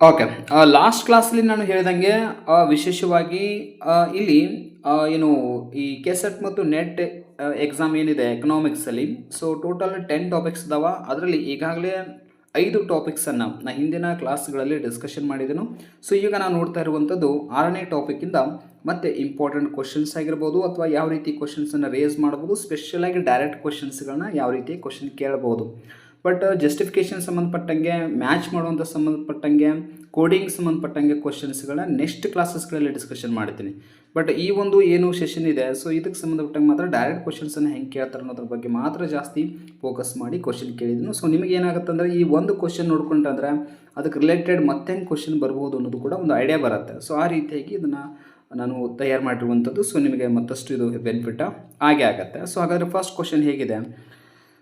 Okay last ಕ್ಲಾಸಲ್ಲಿ ನಾನು ಹೇಳಿದಂಗೆ ವಿಶೇಷವಾಗಿ ಇಲ್ಲಿ ಏನು, ಈ ಕೆಸೆಟ್ ಮತ್ತು ನೆಟ್ ಎಕ್ಸಾಮ್ ಏನಿದೆ ಎಕನಾಮಿಕ್ಸಲ್ಲಿ ಸೊ ಟೋಟಲ್ ಟೆನ್ ಟಾಪಿಕ್ಸ್ ಇದಾವ ಅದರಲ್ಲಿ ಈಗಾಗಲೇ ಐದು ಟಾಪಿಕ್ಸನ್ನು ನಾ ಹಿಂದಿನ ಕ್ಲಾಸ್ಗಳಲ್ಲಿ ಡಿಸ್ಕಷನ್ ಮಾಡಿದೆನು. ಸೊ ಈಗ ನಾನು ನೋಡ್ತಾ ಇರುವಂಥದ್ದು ಆರನೇ ಟಾಪಿಕ್ಕಿಂದ ಮತ್ತೆ ಇಂಪಾರ್ಟೆಂಟ್ ಕ್ವಶನ್ಸ್ ಆಗಿರ್ಬೋದು ಅಥವಾ ಯಾವ ರೀತಿ ಕ್ವಶನ್ಸನ್ನು ರೇಸ್ ಮಾಡ್ಬೋದು ಸ್ಪೆಷಲಾಗಿ ಡೈರೆಕ್ಟ್ ಕ್ವಶನ್ಸ್ಗಳನ್ನ ಯಾವ ರೀತಿ ಕ್ವಶನ್ ಕೇಳ್ಬೋದು. ಬಟ್ ಜಸ್ಟಿಫಿಕೇಷನ್ ಸಂಬಂಧಪಟ್ಟಂಗೆ ಮ್ಯಾಚ್ ಮಾಡುವಂಥ ಸಂಬಂಧಪಟ್ಟಂಗೆ ಕೋಡಿಂಗ್ ಸಂಬಂಧಪಟ್ಟಂಗೆ ಕ್ವಶನ್ಸ್ಗಳ ನೆಕ್ಸ್ಟ್ ಕ್ಲಾಸಸ್ಗಳಲ್ಲಿ ಡಿಸ್ಕಷನ್ ಮಾಡ್ತೀನಿ. ಬಟ್ ಈ ಒಂದು ಏನು ಸೆಷನ್ ಇದೆ ಸೊ ಇದಕ್ಕೆ ಸಂಬಂಧಪಟ್ಟಂಗೆ ಮಾತ್ರ ಡೈರೆಕ್ಟ್ ಕ್ವಶನ್ಸನ್ನು ಹೆಂಗೆ ಕೇಳ್ತಾರೆ ಅನ್ನೋದ್ರ ಬಗ್ಗೆ ಮಾತ್ರ ಜಾಸ್ತಿ ಫೋಕಸ್ ಮಾಡಿ ಕ್ವಶನ್ ಕೇಳಿದನು ಸೊ ನಿಮಗೆ ಏನಾಗುತ್ತೆ ಅಂದರೆ ಈ ಒಂದು ಕ್ವಶನ್ ನೋಡ್ಕೊಂಡ್ರೆ ಅದಕ್ಕೆ ರಿಲೇಟೆಡ್ ಮತ್ತೆ ಕ್ವಶನ್ ಬರ್ಬೋದು ಅನ್ನೋದು ಕೂಡ ಒಂದು ಐಡಿಯಾ ಬರುತ್ತೆ. ಸೊ ಆ ರೀತಿಯಾಗಿ ಇದನ್ನು ನಾನು ತಯಾರು ಮಾಡಿರುವಂಥದ್ದು. ಸೊ ನಿಮಗೆ ಮತ್ತಷ್ಟು ಇದು ಬೆನಿಫಿಟ್ ಆಗೇ ಆಗುತ್ತೆ. ಸೊ ಹಾಗಾದರೆ ಫಸ್ಟ್ ಕ್ವಶನ್ ಹೇಗಿದೆ?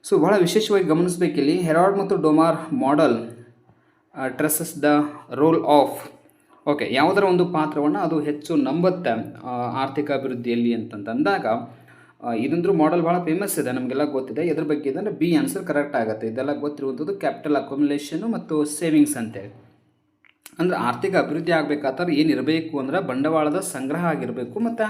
ಸೊ ಬಹಳ ವಿಶೇಷವಾಗಿ ಗಮನಿಸಬೇಕಿಲ್ಲಿ ಹೆರಾಡ್ ಮತ್ತು Domar model stresses the role of okay ಯಾವುದರ ಒಂದು ಪಾತ್ರವನ್ನು ಅದು ಹೆಚ್ಚು ನಂಬುತ್ತೆ ಆರ್ಥಿಕ ಅಭಿವೃದ್ಧಿಯಲ್ಲಿ ಅಂತಂತಂದಾಗ ಇದೊಂದು ಇದಂದ್ರೂ ಮಾಡೆಲ್ ಭಾಳ ಫೇಮಸ್ ಇದೆ, ನಮಗೆಲ್ಲ ಗೊತ್ತಿದೆ. ಇದ್ರ ಬಗ್ಗೆ ಇದನ್ನು ಬಿ ಆನ್ಸರ್ ಕರೆಕ್ಟ್ ಆಗುತ್ತೆ. ಇದೆಲ್ಲ ಗೊತ್ತಿರುವಂಥದ್ದು ಕ್ಯಾಪಿಟಲ್ ಅಕೊಮುಲೇಷನು ಮತ್ತು ಸೇವಿಂಗ್ಸ್ ಅಂತೇಳಿ. ಅಂದರೆ ಆರ್ಥಿಕ ಅಭಿವೃದ್ಧಿ ಆಗಬೇಕಾದ್ರೆ ಏನಿರಬೇಕು ಅಂದ್ರೆ ಬಂಡವಾಳದ ಸಂಗ್ರಹ ಆಗಿರಬೇಕು, ಮತ್ತು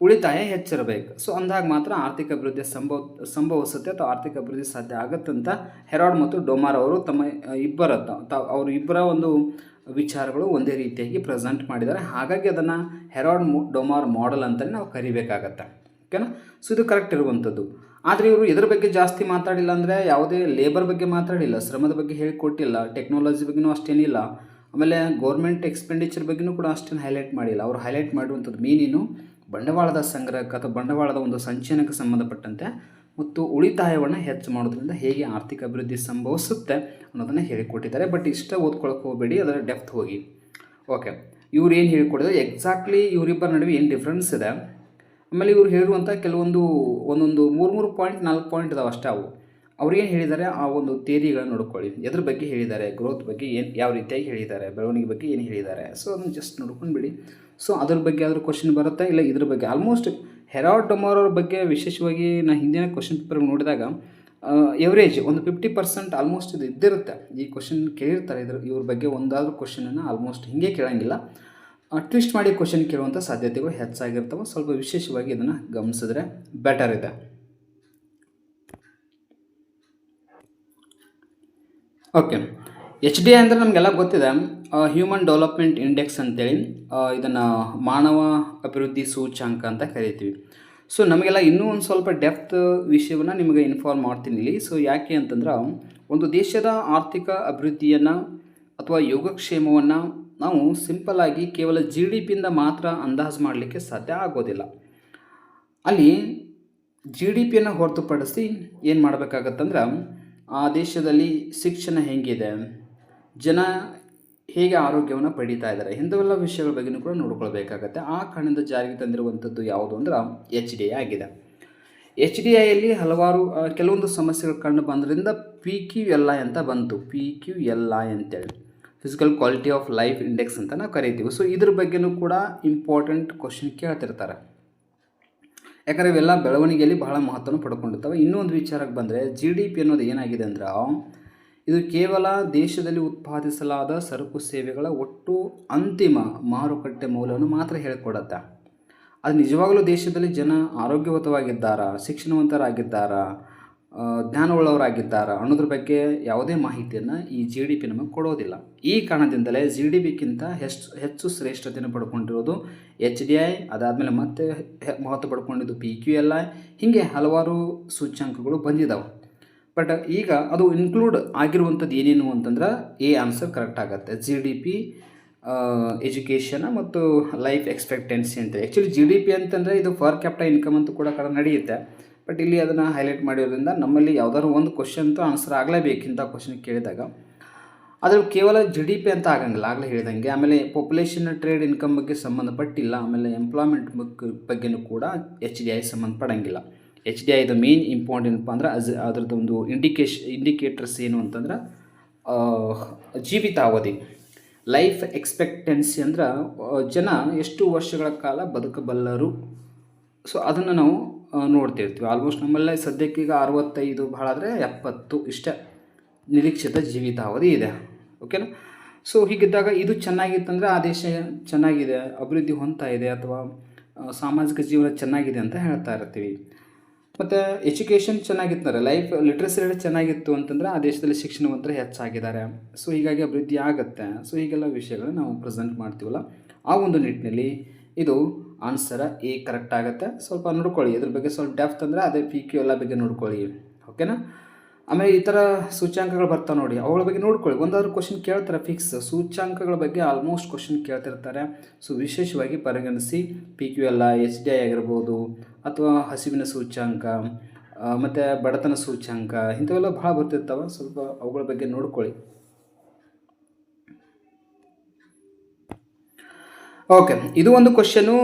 ಉಳಿತಾಯ ಹೆಚ್ಚಿರಬೇಕು. ಸೊ ಅಂದಾಗ ಮಾತ್ರ ಆರ್ಥಿಕ ಅಭಿವೃದ್ಧಿ ಸಂಭವ ಸಂಭವಿಸುತ್ತೆ ಅಥವಾ ಆರ್ಥಿಕ ಅಭಿವೃದ್ಧಿ ಸಾಧ್ಯ ಆಗತ್ತಂತ ಹೆರಾಡ್ ಮತ್ತು ಡೊಮಾರ್ ಅವರು ತಮ್ಮ ಇಬ್ಬರ ಅವರು ಇಬ್ಬರ ಒಂದು ವಿಚಾರಗಳು ಒಂದೇ ರೀತಿಯಾಗಿ ಪ್ರೆಸೆಂಟ್ ಮಾಡಿದ್ದಾರೆ. ಹಾಗಾಗಿ ಅದನ್ನು ಹೆರಾಡ್ ಡೊಮಾರ್ ಮಾಡೆಲ್ ಅಂತಲೇ ನಾವು ಕರಿಬೇಕಾಗತ್ತೆ. ಓಕೆನಾ ಸೊ ಇದು ಕರೆಕ್ಟ್ ಇರುವಂಥದ್ದು. ಆದರೆ ಇವರು ಇದ್ರ ಬಗ್ಗೆ ಜಾಸ್ತಿ ಮಾತಾಡಿಲ್ಲ ಅಂದರೆ ಯಾವುದೇ ಲೇಬರ್ ಬಗ್ಗೆ ಮಾತಾಡಿಲ್ಲ, ಶ್ರಮದ ಬಗ್ಗೆ ಹೇಳಿಕೊಟ್ಟಿಲ್ಲ ಟೆಕ್ನಾಲಜಿ ಬಗ್ಗೆನೂ ಅಷ್ಟೇನಿಲ್ಲ. ಆಮೇಲೆ ಗೌರ್ಮೆಂಟ್ ಎಕ್ಸ್ಪೆಂಡಿಚರ್ ಬಗ್ಗೆನೂ ಕೂಡ ಅಷ್ಟೇನು ಹೈಲೈಟ್ ಮಾಡಿಲ್ಲ. ಅವರು ಹೈಲೈಟ್ ಮಾಡುವಂಥದ್ದು ಮೇನೇನು ಬಂಡವಾಳದ ಸಂಗ್ರಹಕ್ಕೆ ಅಥವಾ ಬಂಡವಾಳದ ಒಂದು ಸಂಚಯನಕ್ಕೆ ಸಂಬಂಧಪಟ್ಟಂತೆ ಮತ್ತು ಉಳಿತಾಯವನ್ನು ಹೆಚ್ಚು ಮಾಡೋದ್ರಿಂದ ಹೇಗೆ ಆರ್ಥಿಕ ಅಭಿವೃದ್ಧಿ ಸಂಭವಿಸುತ್ತೆ ಅನ್ನೋದನ್ನು ಹೇಳಿಕೊಟ್ಟಿದ್ದಾರೆ. ಬಟ್ ಇಷ್ಟ ಓದ್ಕೊಳಕ್ಕೆ ಹೋಗಬೇಡಿ, ಅದರ ಡೆಪ್ತ್ ಹೋಗಿ. ಓಕೆ ಇವ್ರು ಏನು ಹೇಳಿಕೊಡೋದು ಎಕ್ಸಾಕ್ಟ್ಲಿ ಇವರಿಬ್ಬರ ನಡುವೆ ಏನು ಡಿಫ್ರೆನ್ಸ್ ಇದೆ? ಆಮೇಲೆ ಇವ್ರು ಹೇಳಿರುವಂಥ ಕೆಲವೊಂದು ಒಂದೊಂದು ಮೂರು ಮೂರು ಪಾಯಿಂಟ್ ನಾಲ್ಕು ಪಾಯಿಂಟ್ ಇದಾವೆ ಅಷ್ಟೇ ಅವು. ಅವ್ರು ಏನು ಹೇಳಿದ್ದಾರೆ? ಆ ಒಂದು ಥಿಯರಿಗಳನ್ನ ನೋಡ್ಕೊಳ್ಳಿ. ಎದ್ರ ಬಗ್ಗೆ ಹೇಳಿದ್ದಾರೆ? ಗ್ರೋತ್ ಬಗ್ಗೆ ಏನು, ಯಾವ ರೀತಿಯಾಗಿ ಹೇಳಿದ್ದಾರೆ? ಬೆಳವಣಿಗೆ ಬಗ್ಗೆ ಏನು ಹೇಳಿದ್ದಾರೆ? ಸೊ ಅದನ್ನು ಜಸ್ಟ್ ನೋಡ್ಕೊಂಡು ಬಿಡಿ ಸೊ ಅದ್ರ ಬಗ್ಗೆ ಆದರೂ ಕ್ವಶನ್ ಬರುತ್ತೆ ಇಲ್ಲ? ಇದ್ರ ಬಗ್ಗೆ ಆಲ್ಮೋಸ್ಟ್ ಹೆರಾಲ್ಡ್ ಡೊಮಾರ್ ಅವ್ರ ಬಗ್ಗೆ ವಿಶೇಷವಾಗಿ ನಾನು ಹಿಂದಿನ ಕ್ವಶನ್ ಪೇಪರ್ ನೋಡಿದಾಗ ಎವರೇಜ್ ಒಂದು ಫಿಫ್ಟಿ ಪರ್ಸೆಂಟ್ ಆಲ್ಮೋಸ್ಟ್ ಇದು ಇದ್ದಿರುತ್ತೆ. ಈ ಕ್ವಶನ್ ಕೇಳಿರ್ತಾರೆ ಇದ್ರ, ಇವ್ರ ಬಗ್ಗೆ ಒಂದಾದರೂ ಕ್ವಶನನ್ನು ಆಲ್ಮೋಸ್ಟ್ ಹಿಂಗೆ ಕೇಳಂಗಿಲ್ಲ. ಟ್ವಿಸ್ಟ್ ಮಾಡಿ ಕ್ವಶನ್ ಕೇಳುವಂಥ ಸಾಧ್ಯತೆಗಳು ಹೆಚ್ಚಾಗಿರ್ತವೆ. ಸ್ವಲ್ಪ ವಿಶೇಷವಾಗಿ ಇದನ್ನು ಗಮನಿಸಿದ್ರೆ ಬೆಟರ್ ಇದೆ. ಓಕೆ ಎಚ್ ಡಿ ಅಂದರೆ ನಮಗೆಲ್ಲ ಗೊತ್ತಿದೆ. ಹ್ಯೂಮನ್ ಡೆವಲಪ್ಮೆಂಟ್ ಇಂಡೆಕ್ಸ್ ಅಂತೇಳಿ ಇದನ್ನು ಮಾನವ ಅಭಿವೃದ್ಧಿ ಸೂಚ್ಯಾಂಕ ಅಂತ ಕರಿತೀವಿ. ಸೊ ನಮಗೆಲ್ಲ ಇನ್ನೂ ಒಂದು ಸ್ವಲ್ಪ ಡೆಪ್ತ್ ವಿಷಯವನ್ನು ನಿಮಗೆ ಇನ್ಫಾರ್ಮ್ ಮಾಡ್ತೀನಿ ಇಲ್ಲಿ. ಸೊ ಯಾಕೆ ಅಂತಂದ್ರೆ, ಒಂದು ದೇಶದ ಆರ್ಥಿಕ ಅಭಿವೃದ್ಧಿಯನ್ನು ಅಥವಾ ಯೋಗಕ್ಷೇಮವನ್ನು ನಾವು ಸಿಂಪಲ್ಲಾಗಿ ಕೇವಲ ಜಿ ಡಿ ಪಿಯಿಂದ ಮಾತ್ರ ಅಂದಾಜು ಮಾಡಲಿಕ್ಕೆ ಸಾಧ್ಯ ಆಗೋದಿಲ್ಲ. ಅಲ್ಲಿ ಜಿ ಡಿ ಪಿಯನ್ನು ಹೊರತುಪಡಿಸಿ ಏನು ಮಾಡಬೇಕಾಗತ್ತಂದ್ರೆ, ಆ ದೇಶದಲ್ಲಿ ಶಿಕ್ಷಣ ಹೆಂಗಿದೆ ಜನ ಹೇಗೆ ಆರೋಗ್ಯವನ್ನು ಪಡೀತಾ ಇದ್ದಾರೆ, ಇಂಥವೆಲ್ಲ ವಿಷಯಗಳ ಬಗ್ಗೆನೂ ಕೂಡ ನೋಡ್ಕೊಳ್ಬೇಕಾಗತ್ತೆ. ಆ ಕಾರಣದಿಂದ ಜಾರಿಗೆ ತಂದಿರುವಂಥದ್ದು ಯಾವುದು ಅಂದ್ರೆ ಎಚ್ ಡಿ ಐ ಆಗಿದೆ. ಎಚ್ ಡಿ ಐಯಲ್ಲಿ ಹಲವಾರು ಕೆಲವೊಂದು ಸಮಸ್ಯೆಗಳು ಕಂಡು ಬಂದ್ರಿಂದ ಪಿ ಕ್ಯೂ ಎಲ್ ಐ ಅಂತ ಬಂತು. ಪಿ ಕ್ಯೂ ಎಲ್ ಐ ಅಂತೇಳಿ. Physical quality of life index ಅಂತ ನಾವು ಕರಿತೀವಿ. ಸೊ ಇದ್ರ ಬಗ್ಗೆನೂ ಕೂಡ ಇಂಪಾರ್ಟೆಂಟ್ ಕ್ವಶನ್ ಕೇಳ್ತಿರ್ತಾರೆ. ಯಾಕಂದರೆ ಇವೆಲ್ಲ ಬೆಳವಣಿಗೆಯಲ್ಲಿ ಬಹಳ ಮಹತ್ವವನ್ನು ಪಡ್ಕೊಂಡಿರ್ತವೆ. ಇನ್ನೊಂದು ವಿಚಾರಕ್ಕೆ ಬಂದರೆ ಜಿ ಡಿ ಪಿ ಅನ್ನೋದು ಏನಾಗಿದೆ ಅಂದ್ರೆ ಇದು ಕೇವಲ ದೇಶದಲ್ಲಿ ಉತ್ಪಾದಿಸಲಾದ ಸರಕು ಸೇವೆಗಳ ಒಟ್ಟು ಅಂತಿಮ ಮಾರುಕಟ್ಟೆ ಮೌಲ್ಯವನ್ನು ಮಾತ್ರ ಹೇಳಿಕೊಡತ್ತೆ. ಅದು ನಿಜವಾಗಲೂ ದೇಶದಲ್ಲಿ ಜನ ಆರೋಗ್ಯವಂತವಾಗಿದ್ದಾರಾ, ಶಿಕ್ಷಣವಂತರಾಗಿದ್ದಾರಾ ಜ್ಞಾನವುಳ್ಳವರಾಗಿದ್ದಾರಾ ಅನ್ನೋದ್ರ ಬಗ್ಗೆ ಯಾವುದೇ ಮಾಹಿತಿಯನ್ನು ಈ ಜಿ ಡಿ ಪಿ ನಮಗೆ ಕೊಡೋದಿಲ್ಲ. ಈ ಕಾರಣದಿಂದಲೇ ಜಿ ಡಿ ಪಿಗಿಂತ ಹೆಚ್ಚು ಹೆಚ್ಚು ಶ್ರೇಷ್ಠತೆಯನ್ನು ಪಡ್ಕೊಂಡಿರೋದು ಎಚ್ ಡಿ ಐ ಅದಾದಮೇಲೆ ಮತ್ತೆ ಮಹತ್ವ ಪಡ್ಕೊಂಡಿದ್ದು ಪಿ ಕ್ಯೂ ಎಲ್ ಹೀಗೆ ಹಲವಾರು ಸೂಚ್ಯಂಕಗಳು ಬಂದಿದ್ದಾವೆ ಬಟ್ ಈಗ ಅದು ಇನ್ಕ್ಲೂಡ್ ಆಗಿರುವಂಥದ್ದು ಏನೇನು ಅಂತಂದ್ರೆ ಎ ಆನ್ಸರ್ ಕರೆಕ್ಟ್ ಆಗುತ್ತೆ. ಜಿ ಡಿ ಪಿ ಎಜುಕೇಷನ್ ಮತ್ತು ಲೈಫ್ ಎಕ್ಸ್ಪೆಕ್ಟೆನ್ಸಿ ಅಂತ. ಆ್ಯಕ್ಚುಲಿ ಜಿ ಡಿ ಪಿ ಅಂತಂದರೆ ಇದು ಫರ್ ಕ್ಯಾಪಿಟಲ್ ಇನ್ಕಮ್ ಅಂತೂ ಕೂಡ ಕಡೆ ನಡೆಯುತ್ತೆ. ಬಟ್ ಇಲ್ಲಿ ಅದನ್ನು ಹೈಲೈಟ್ ಮಾಡಿರೋದ್ರಿಂದ ನಮ್ಮಲ್ಲಿ ಯಾವ್ದಾದ್ರು ಒಂದು ಕ್ವಶನ್ ಅಂತೂ ಆನ್ಸರ್ ಆಗಲೇಬೇಕು ಇಂಥ ಕ್ವಶನ್ ಕೇಳಿದಾಗ ಅದು ಕೇವಲ ಜಿ ಡಿ ಪಿ ಅಂತ ಆಗಂಗಿಲ್ಲ, ಆಗಲೇ ಹೇಳಿದಂಗೆ. ಆಮೇಲೆ ಪಾಪ್ಯುಲೇಷನ್ ಟ್ರೇಡ್ ಇನ್ಕಮ್ ಬಗ್ಗೆ ಸಂಬಂಧಪಟ್ಟಿಲ್ಲ. ಆಮೇಲೆ ಎಂಪ್ಲಾಯ್ಮೆಂಟ್ ಬಗ್ಗೆ ಬಗ್ಗೆನೂ ಕೂಡ ಎಚ್ ಡಿ ಐ ಸಂಬಂಧಪಡಂಗಿಲ್ಲ. ಎಚ್ ಡಿ ಐದು ಮೇನ್ ಇಂಪಾರ್ಟೆಂಟ್ ಏನಪ್ಪ ಅಂದ್ರೆ ಅಜ್ ಅದ್ರದ್ದು ಒಂದು ಇಂಡಿಕೇಶ್ ಇಂಡಿಕೇಟರ್ಸ್ ಏನು ಅಂತಂದ್ರೆ ಜೀವಿತಾವಧಿ ಲೈಫ್ ಎಕ್ಸ್ಪೆಕ್ಟೆನ್ಸಿ ಅಂದ್ರೆ ಜನ ಎಷ್ಟು ವರ್ಷಗಳ ಕಾಲ ಬದುಕಬಲ್ಲರು. ಸೊ ಅದನ್ನು ನಾವು ನೋಡ್ತಿರ್ತೀವಿ. ಆಲ್ಮೋಸ್ಟ್ ನಮ್ಮಲ್ಲೇ ಸದ್ಯಕ್ಕೆ ಈಗ ಅರವತ್ತೈದು ಭಾಳ ಆದರೆ ಎಪ್ಪತ್ತು ಇಷ್ಟ ನಿರೀಕ್ಷಿತ ಜೀವಿತಾವಧಿ ಇದೆ. ಓಕೆನಾ ಸೊ ಹೀಗಿದ್ದಾಗ ಇದು ಚೆನ್ನಾಗಿತ್ತಂದರೆ ಆ ದೇಶ ಚೆನ್ನಾಗಿದೆ, ಅಭಿವೃದ್ಧಿ ಹೊಂದ್ತಾ ಇದೆ ಅಥವಾ ಸಾಮಾಜಿಕ ಜೀವನ ಚೆನ್ನಾಗಿದೆ ಅಂತ ಹೇಳ್ತಾ ಇರ್ತೀವಿ. ಮತ್ತು ಎಜುಕೇಷನ್ ಚೆನ್ನಾಗಿತ್ತಾರೆ, ಲೈಫ್ ಲಿಟ್ರಸಿ ರೇಟ್ ಚೆನ್ನಾಗಿತ್ತು ಅಂತಂದರೆ ಆ ದೇಶದಲ್ಲಿ ಶಿಕ್ಷಣವಂತರು ಹೆಚ್ಚಾಗಿದ್ದಾರೆ. ಸೊ ಹೀಗಾಗಿ ಅಭಿವೃದ್ಧಿ ಆಗುತ್ತೆ. ಸೊ ಹೀಗೆಲ್ಲ ವಿಷಯಗಳನ್ನ ನಾವು ಪ್ರೆಸೆಂಟ್ ಮಾಡ್ತೀವಲ್ಲ, ಆ ಒಂದು ನಿಟ್ಟಿನಲ್ಲಿ ಇದು ಆನ್ಸರ ಎ ಕರೆಕ್ಟ್ ಆಗುತ್ತೆ. ಸ್ವಲ್ಪ ನೋಡ್ಕೊಳ್ಳಿ, ಇದ್ರ ಬಗ್ಗೆ ಸ್ವಲ್ಪ ಡೆಫ್ತ್ ಅಂದರೆ ಅದೇ ಪಿ ಕ್ಯೂ ಎಲ್ಲ ಬಗ್ಗೆ ನೋಡ್ಕೊಳ್ಳಿ. ಓಕೆನಾ ಆಮೇಲೆ ಈ ಥರ ಸೂಚ್ಯಾಂಕಗಳು ಬರ್ತಾವೆ ನೋಡಿ. ಅವುಗಳ ಬಗ್ಗೆ ನೋಡ್ಕೊಳ್ಳಿ. ಒಂದಾದ್ರೂ ಕ್ವಶನ್ ಕೇಳ್ತಾರೆ ಫಿಕ್ಸ್ ಸೂಚ್ಯಾಂಕಗಳ ಬಗ್ಗೆ ಆಲ್ಮೋಸ್ಟ್ ಕ್ವಶನ್ ಕೇಳ್ತಿರ್ತಾರೆ. ಸೊ ವಿಶೇಷವಾಗಿ ಪರಿಗಣಿಸಿ ಪಿ ಕ್ಯೂ ಎಲ್ಲ ಎಚ್ ಡಿ ಐ ಆಗಿರ್ಬೋದು, ಅಥವಾ ಹಸಿವಿನ ಸೂಚ್ಯಾಂಕ ಮತ್ತು ಬಡತನ ಸೂಚ್ಯಾಂಕ, ಇಂಥವೆಲ್ಲ ಭಾಳ ಬರ್ತಿರ್ತಾವೆ. ಸ್ವಲ್ಪ ಅವುಗಳ ಬಗ್ಗೆ ನೋಡ್ಕೊಳ್ಳಿ. ಓಕೆ ಇದು ಒಂದು ಕ್ವಶನು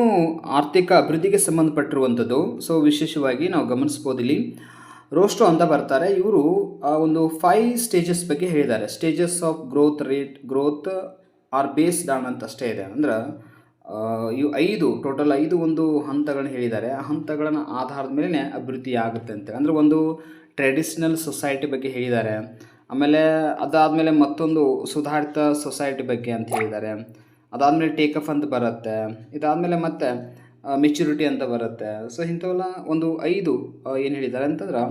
ಆರ್ಥಿಕ ಅಭಿವೃದ್ಧಿಗೆ ಸಂಬಂಧಪಟ್ಟಿರುವಂಥದ್ದು. ಸೊ ವಿಶೇಷವಾಗಿ ನಾವು ಗಮನಿಸ್ಬೋದು ಇಲ್ಲಿ. ರೋಸ್ಟೋ ಅಂತ ಬರ್ತಾರೆ. ಇವರು, ಆ, ಒಂದು ಫೈವ್ ಸ್ಟೇಜಸ್ ಬಗ್ಗೆ ಹೇಳಿದ್ದಾರೆ. Stages of growth rate growth are based on ಅಂತ ಅಷ್ಟೇ ಇದೆ. ಅಂದ್ರೆ ಇವು ಐದು ಟೋಟಲ್ ಐದು ಒಂದು ಹಂತಗಳನ್ನ ಹೇಳಿದ್ದಾರೆ. ಆ ಹಂತಗಳನ್ನು ಆಧಾರದ ಮೇಲೆ ಅಭಿವೃದ್ಧಿ ಆಗುತ್ತೆ ಅಂತ. ಅಂದ್ರೆ ಒಂದು ಟ್ರೆಡಿಷ್ನಲ್ ಸೊಸೈಟಿ ಬಗ್ಗೆ ಹೇಳಿದ್ದಾರೆ. ಆಮೇಲೆ ಅದಾದಮೇಲೆ ಮತ್ತೊಂದು ಸುಧಾರಿತ ಸೊಸೈಟಿ ಬಗ್ಗೆ ಅಂತ ಹೇಳಿದ್ದಾರೆ. ಅದಾದಮೇಲೆ ಟೇಕಫ್ ಅಂತ ಬರುತ್ತೆ. ಇದಾದಮೇಲೆ ಮತ್ತೆ ಮೆಚುರಿಟಿ ಅಂತ ಬರುತ್ತೆ. ಸೊ ಇಂಥವೆಲ್ಲ ಒಂದು ಐದು ಏನು ಹೇಳಿದ್ದಾರೆ ಅಂತಂದ್ರೆ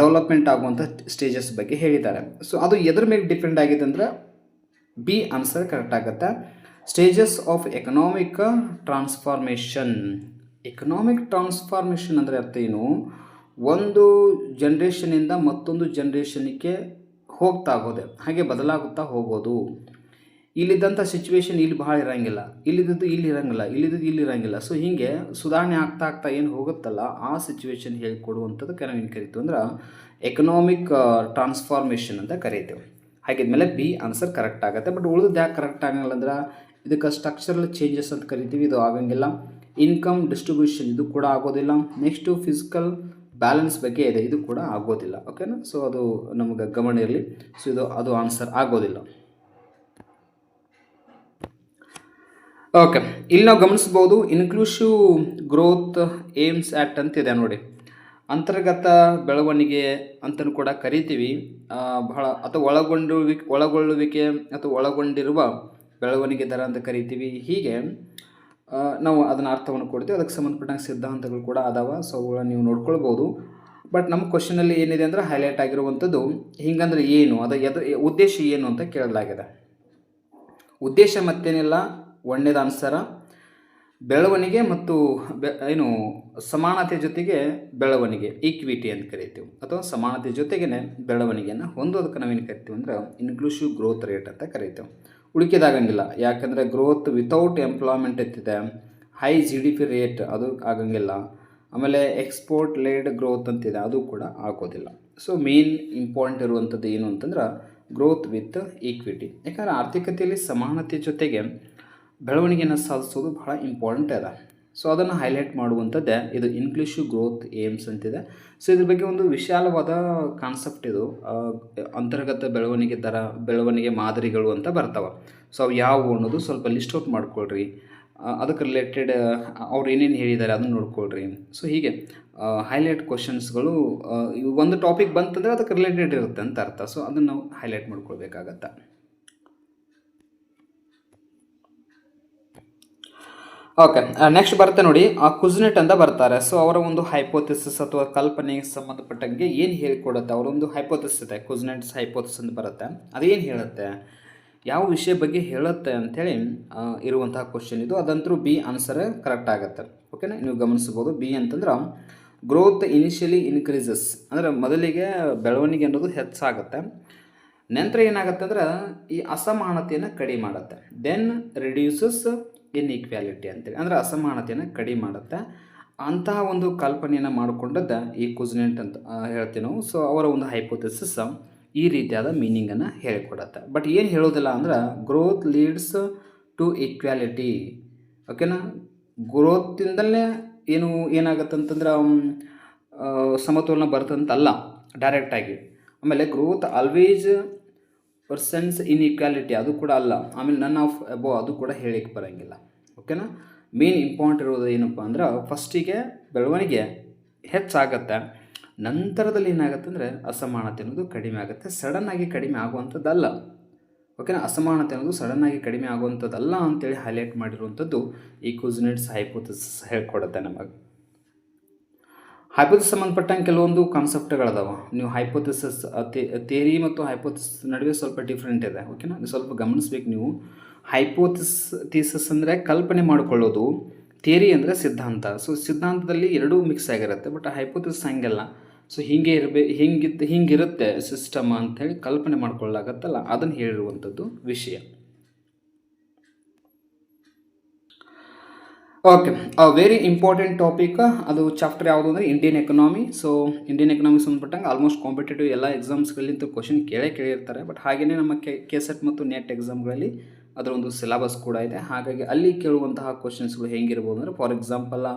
ಡೆವಲಪ್ಮೆಂಟ್ ಆಗುವಂಥ ಸ್ಟೇಜಸ್ ಬಗ್ಗೆ ಹೇಳಿದ್ದಾರೆ. ಸೊ ಅದು ಎದ್ರ ಮೇಲೆ ಡಿಪೆಂಡ್ ಆಗಿದೆ ಅಂದ್ರೆ ಬಿ ಆನ್ಸರ್ ಕರೆಕ್ಟ್ ಆಗುತ್ತೆ. Stages of economic transformation economic transformation ಅಂದರೆ ಅರ್ಥ ಏನು? ಒಂದು ಜನ್ರೇಷನಿಂದ ಮತ್ತೊಂದು ಜನ್ರೇಷನಿಗೆ ಹೋಗ್ತಾ ಹೋದೆ ಹಾಗೆ ಬದಲಾಗುತ್ತಾ ಹೋಗೋದು. ಇಲ್ಲಿದ್ದಂಥ ಸಿಚುವೇಶನ್ ಇಲ್ಲಿ ಭಾಳ ಇರೋಂಗಿಲ್ಲ. ಇಲ್ಲಿದ್ದು ಇಲ್ಲಿ ಇರೋಂಗಿಲ್ಲ ಇಲ್ಲಿದ್ದು ಇಲ್ಲಿ ಇರೋಂಗಿಲ್ಲ. ಸೊ ಹೀಗೆ ಸುಧಾರಣೆ ಆಗ್ತಾ ಆಗ್ತಾ ಏನು ಹೋಗುತ್ತಲ್ಲ, ಆ ಸಿಚುವೇಶನ್ ಹೇಳಿಕೊಡುವಂಥದ್ದಕ್ಕೆ ಏನು ಕರಿತು ಅಂದ್ರೆ ಎಕನಾಮಿಕ್ ಟ್ರಾನ್ಸ್ಫಾರ್ಮೇಷನ್ ಅಂತ ಕರಿತೇವೆ. ಹಾಗಿದ್ಮೇಲೆ ಬಿ ಆನ್ಸರ್ ಕರೆಕ್ಟ್ ಆಗುತ್ತೆ. ಬಟ್ ಉಳಿದು ಯಾಕೆ ಕರೆಕ್ಟ್ ಆಗಂಗಿಲ್ಲ ಅಂದ್ರೆ ಇದಕ್ಕೆ ಸ್ಟ್ರಕ್ಚರಲ್ ಚೇಂಜಸ್ ಅಂತ ಕರಿತೀವಿ, ಇದು ಆಗಂಗಿಲ್ಲ. ಇನ್ಕಮ್ ಡಿಸ್ಟ್ರಿಬ್ಯೂಷನ್ ಇದು ಕೂಡ ಆಗೋದಿಲ್ಲ. ನೆಕ್ಸ್ಟು ಫಿಸಿಕಲ್ ಬ್ಯಾಲೆನ್ಸ್ ಬಗ್ಗೆ ಇದೆ, ಇದು ಕೂಡ ಆಗೋದಿಲ್ಲ. ಓಕೆನಾ ಸೊ ಅದು ನಮಗೆ ಗಮನ ಇರಲಿ. ಸೊ ಇದು, ಅದು ಆನ್ಸರ್ ಆಗೋದಿಲ್ಲ. ಓಕೆ ಇಲ್ಲಿ ನಾವು ಗಮನಿಸ್ಬೋದು ಇನ್ಕ್ಲೂಸಿವ್ ಗ್ರೋತ್ ಏಮ್ಸ್ ಆ್ಯಕ್ಟ್ ಅಂತಿದೆ ನೋಡಿ. ಅಂತರ್ಗತ ಬೆಳವಣಿಗೆ ಅಂತಲೂ ಕೂಡ ಕರಿತೀವಿ. ಬಹಳ ಅಥವಾ ಒಳಗೊಂಡುವಿಕೆ ಒಳಗೊಳ್ಳುವಿಕೆ ಅಥವಾ ಒಳಗೊಂಡಿರುವ ಬೆಳವಣಿಗೆ ದರ ಅಂತ ಕರಿತೀವಿ. ಹೀಗೆ ನಾವು ಅದನ್ನ ಅರ್ಥವನ್ನು ಕೊಡ್ತೀವಿ. ಅದಕ್ಕೆ ಸಂಬಂಧಪಟ್ಟಂಗೆ ಸಿದ್ಧಾಂತಗಳು ಕೂಡ ಅದಾವ. ಸೊ ಅವುಗಳನ್ನ ನೀವು ನೋಡ್ಕೊಳ್ಬೋದು ಬಟ್ ನಮ್ಮ ಕ್ವಶನಲ್ಲಿ ಏನಿದೆ ಅಂದರೆ ಹೈಲೈಟ್ ಆಗಿರುವಂಥದ್ದು ಹಿಂಗಂದ್ರೆ ಏನು? ಅದು ಎದು, ಉದ್ದೇಶ ಏನು ಅಂತ ಕೇಳಲಾಗಿದೆ. ಉದ್ದೇಶ ಮತ್ತೇನಿಲ್ಲ. ಒಂದನೇದು ಆನ್ಸರ ಬೆಳವಣಿಗೆ ಮತ್ತು ಬೆ, ಏನು ಸಮಾನತೆ ಜೊತೆಗೆ ಬೆಳವಣಿಗೆ ಈಕ್ವಿಟಿ ಅಂತ ಕರಿತೀವಿ. ಅಥವಾ ಸಮಾನತೆ ಜೊತೆಗೇ ಬೆಳವಣಿಗೆಯನ್ನು ಹೊಂದೋದಕ್ಕೆ ನಾವೇನು ಕರಿತೀವಿ ಅಂದ್ರೆ ಇನ್ಕ್ಲೂಸಿವ್ ಗ್ರೋತ್ ರೇಟ್ ಅಂತ ಕರಿತೀವಿ. ಉಳಿಕೆದಾಗಂಗಿಲ್ಲ. ಯಾಕಂದರೆ growth without employment ಎತ್ತಿದೆ. High G D P rate ಅದು ಆಗಂಗಿಲ್ಲ. ಆಮೇಲೆ ಎಕ್ಸ್ಪೋರ್ಟ್ ಲೇಡ್ ಗ್ರೋತ್ ಅಂತಿದೆ. ಅದು ಕೂಡ ಆಗೋದಿಲ್ಲ. ಸೊ ಮೇನ್ ಇಂಪಾರ್ಟೆಂಟ್ ಇರುವಂಥದ್ದು ಏನು ಅಂತಂದ್ರೆ ಗ್ರೋತ್ ವಿತ್ ಈಕ್ವಿಟಿ ಯಾಕಂದರೆ ಆರ್ಥಿಕತೆಯಲ್ಲಿ ಸಮಾನತೆ ಜೊತೆಗೆ ಬೆಳವಣಿಗೆಯನ್ನು ಸಾಧಿಸೋದು ಬಹಳ ಇಂಪಾರ್ಟೆಂಟ್ ಅದ. ಸೊ ಅದನ್ನು ಹೈಲೈಟ್ ಮಾಡುವಂಥದ್ದೇ ಇದು ಇನ್ಕ್ಲೂಸಿವ್ ಗ್ರೋತ್ ಏಮ್ಸ್ ಅಂತಿದೆ. ಸೊ ಇದ್ರ ಬಗ್ಗೆ ಒಂದು ವಿಶಾಲವಾದ ಕಾನ್ಸೆಪ್ಟ್ ಇದು. ಅಂತರ್ಗತ ಬೆಳವಣಿಗೆ ದರ, ಬೆಳವಣಿಗೆ ಮಾದರಿಗಳು ಅಂತ ಬರ್ತಾವೆ. ಸೊ ಅವು ಯಾವುವು ಅನ್ನೋದು ಸ್ವಲ್ಪ ಲಿಸ್ಟ್ ಔಟ್ ಮಾಡ್ಕೊಳ್ರಿ. ಅದಕ್ಕೆ ರಿಲೇಟೆಡ್ ಅವ್ರು ಏನೇನು ಹೇಳಿದ್ದಾರೆ ಅದನ್ನು ನೋಡ್ಕೊಳ್ರಿ. ಸೊ ಹೀಗೆ ಹೈಲೈಟ್ ಕ್ವಶನ್ಸ್ಗಳು ಒಂದು ಟಾಪಿಕ್ ಬಂತಂದರೆ ಅದಕ್ಕೆ ರಿಲೇಟೆಡ್ ಇರುತ್ತೆ ಅಂತ ಅರ್ಥ. ಸೊ ಅದನ್ನು ನಾವು ಹೈಲೈಟ್ ಮಾಡ್ಕೊಳ್ಬೇಕಾಗತ್ತೆ. ಓಕೆ ನೆಕ್ಸ್ಟ್ ಬರುತ್ತೆ ನೋಡಿ, ಆ ಕುಜ್ನೆಟ್ ಅಂತ ಬರ್ತಾರೆ. ಸೊ ಅವರ ಒಂದು ಹೈಪೋಥಿಸಿಸ್ ಅಥವಾ ಕಲ್ಪನೆಗೆ ಸಂಬಂಧಪಟ್ಟಂಗೆ ಏನು ಹೇಳಿಕೊಡುತ್ತೆ? ಅವರೊಂದು ಹೈಪೋಥಿಸ್ ಇದೆ ಕುಜ್ನೆಟ್ಸ್ ಹೈಪೋಥಿಸ್ ಅಂತ ಬರುತ್ತೆ. ಅದು ಏನು ಹೇಳುತ್ತೆ? ಯಾವ ವಿಷಯ ಬಗ್ಗೆ ಹೇಳುತ್ತೆ ಅಂಥೇಳಿ ಇರುವಂತಹ ಕ್ವಶನ್ ಇದು. ಅದಂತರೂ ಬಿ ಆನ್ಸರ್ ಕರೆಕ್ಟ್ ಆಗುತ್ತೆ. ಓಕೆನಾ ನೀವು ಗಮನಿಸ್ಬೋದು ಬಿ ಅಂತಂದ್ರೆ ಗ್ರೋತ್ ಇನಿಷಿಯಲಿ ಇನ್ಕ್ರೀಸಸ್ ಅಂದರೆ ಮೊದಲಿಗೆ ಬೆಳವಣಿಗೆ ಅನ್ನೋದು ಹೆಚ್ಚಾಗುತ್ತೆ. ನಂತರ ಏನಾಗುತ್ತೆ ಅಂದ್ರೆ ಈ ಅಸಮಾನತೆಯನ್ನು ಕಡಿಮೆ ಮಾಡುತ್ತೆ. ದೆನ್ ರಿಡ್ಯೂಸಸ್ ಇನ್ಇಕ್ವ್ಯಾಲಿಟಿ ಅಂತೇಳಿ. ಅಂದರೆ ಅಸಮಾನತೆಯನ್ನು ಕಡಿಮೆ ಮಾಡುತ್ತೆ. ಅಂತಹ ಒಂದು ಕಲ್ಪನೆಯನ್ನು ಮಾಡಿಕೊಂಡದ್ದು ಈ ಕುಜ್ನೆಂಟ್ ಅಂತ ಹೇಳ್ತೀವಿ ನಾವು. ಸೊ ಅವರ ಒಂದು ಹೈಪೋಥೆಸಿಸ್ ಈ ರೀತಿಯಾದ ಮೀನಿಂಗನ್ನು ಹೇಳಿಕೊಡತ್ತೆ. ಬಟ್ ಏನು ಹೇಳೋದಿಲ್ಲ ಅಂದ್ರೆ ಗ್ರೋತ್ ಲೀಡ್ಸ್ ಟು ಈಕ್ವ್ಯಾಲಿಟಿ ಓಕೆನಾ ಗ್ರೋತಿಂದಲೇ ಏನು, ಏನಾಗುತ್ತೆ ಅಂತಂದ್ರೆ ಸಮತೋಲನ ಬರ್ತಂತಲ್ಲ ಡೈರೆಕ್ಟಾಗಿ ಆಮೇಲೆ growth always persons inequality ಅದು ಕೂಡ ಅಲ್ಲ. ಆಮೇಲೆ ನನ್ ಆಫ್ ಅಬೋ ಅದು ಕೂಡ ಹೇಳಿಕ್ಕೆ ಬರೋಂಗಿಲ್ಲ. ಓಕೆನಾ ಮೇನ್ ಇಂಪಾರ್ಟೆಂಟ್ ಇರೋದು ಏನಪ್ಪ ಅಂದ್ರೆ ಫಸ್ಟಿಗೆ ಬೆಳವಣಿಗೆ ಹೆಚ್ಚಾಗತ್ತೆ. ನಂತರದಲ್ಲಿ ಏನಾಗುತ್ತೆ ಅಂದರೆ, ಅಸಮಾನತೆ ಅನ್ನೋದು ಕಡಿಮೆ ಆಗುತ್ತೆ. ಸಡನ್ನಾಗಿ ಕಡಿಮೆ ಆಗುವಂಥದ್ದಲ್ಲ. ಓಕೆನಾ ಅಸಮಾನತೆ ಅನ್ನೋದು ಸಡನ್ನಾಗಿ ಕಡಿಮೆ ಆಗುವಂಥದ್ದಲ್ಲ ಅಂತೇಳಿ ಹೈಲೈಟ್ ಮಾಡಿರುವಂಥದ್ದು ಈ ಕುಝಿನೆಟ್ಸ್ ಹೈಪೋಥಿಸ್ ಹೇಳ್ಕೊಡುತ್ತೆ ನಮಗೆ. ಹೈಪೋಥಿಸ್ ಸಂಬಂಧಪಟ್ಟಂಗೆ ಕೆಲವೊಂದು ಕಾನ್ಸೆಪ್ಟ್ಗಳದಾವ ನೀವು ಹೈಪೋಥಿಸಸ್ ಥೇರಿ ಮತ್ತು ಹೈಪೋಥಿಸ್ ನಡುವೆ ಸ್ವಲ್ಪ ಡಿಫ್ರೆಂಟ್ ಇದೆ. ಓಕೆನಾ ಸ್ವಲ್ಪ ಗಮನಿಸ್ಬೇಕು ನೀವು. ಹೈಪೋಥಿಸ್ ಥೀಸಸ್ ಅಂದರೆ ಕಲ್ಪನೆ ಮಾಡಿಕೊಳ್ಳೋದು. ಥಿಯರಿ ಅಂದರೆ ಸಿದ್ಧಾಂತ. ಸೊ ಸಿದ್ಧಾಂತದಲ್ಲಿ ಎರಡೂ ಮಿಕ್ಸ್ ಆಗಿರುತ್ತೆ ಬಟ್ ಹೈಪೋತಿಸ್ ಹಂಗೆಲ್ಲ. ಸೊ ಹೀಗೆ ಇರಬೇಕು ಹಿಂಗಿತ್ತು ಹಿಂಗಿರುತ್ತೆ ಸಿಸ್ಟಮ್ ಹೇಳಿ ಕಲ್ಪನೆ ಮಾಡ್ಕೊಳ್ಳಾಗತ್ತಲ್ಲ ಅದನ್ನು ಹೇಳಿರುವಂಥದ್ದು ವಿಷಯ. ಓಕೆ ವೆರಿ ಇಂಪಾರ್ಟೆಂಟ್ ಟಾಪಿಕ್ ಅದು ಚಾಪ್ಟರ್ ಯಾವುದು ಅಂದರೆ Indian economy so Indian economy ಸಂಬಂಧಪಟ್ಟಂಗೆ ಆಲ್ಮೋಸ್ಟ್ ಕಾಂಪಿಟೇಟಿವ್ ಎಲ್ಲ ಎಕ್ಸಾಮ್ಸ್ಗಳಿಂದ ಕ್ವಶನ್ ಕೇಳೇ ಕೇಳಿರ್ತಾರೆ. ಬಟ್ ಹಾಗೆಯೇ ನಮ್ಮ ಕೆ ಸೆಟ್ ಮತ್ತು ನೆಟ್ ಎಕ್ಸಾಮ್ಗಳಲ್ಲಿ ಅದರ ಒಂದು ಸಿಲೆಬಸ್ ಕೂಡ ಇದೆ. ಹಾಗಾಗಿ ಅಲ್ಲಿ ಕೇಳುವಂತಹ ಕ್ವಶನ್ಸ್ಗಳು ಹೆಂಗಿರ್ಬೋದು ಅಂದರೆ for example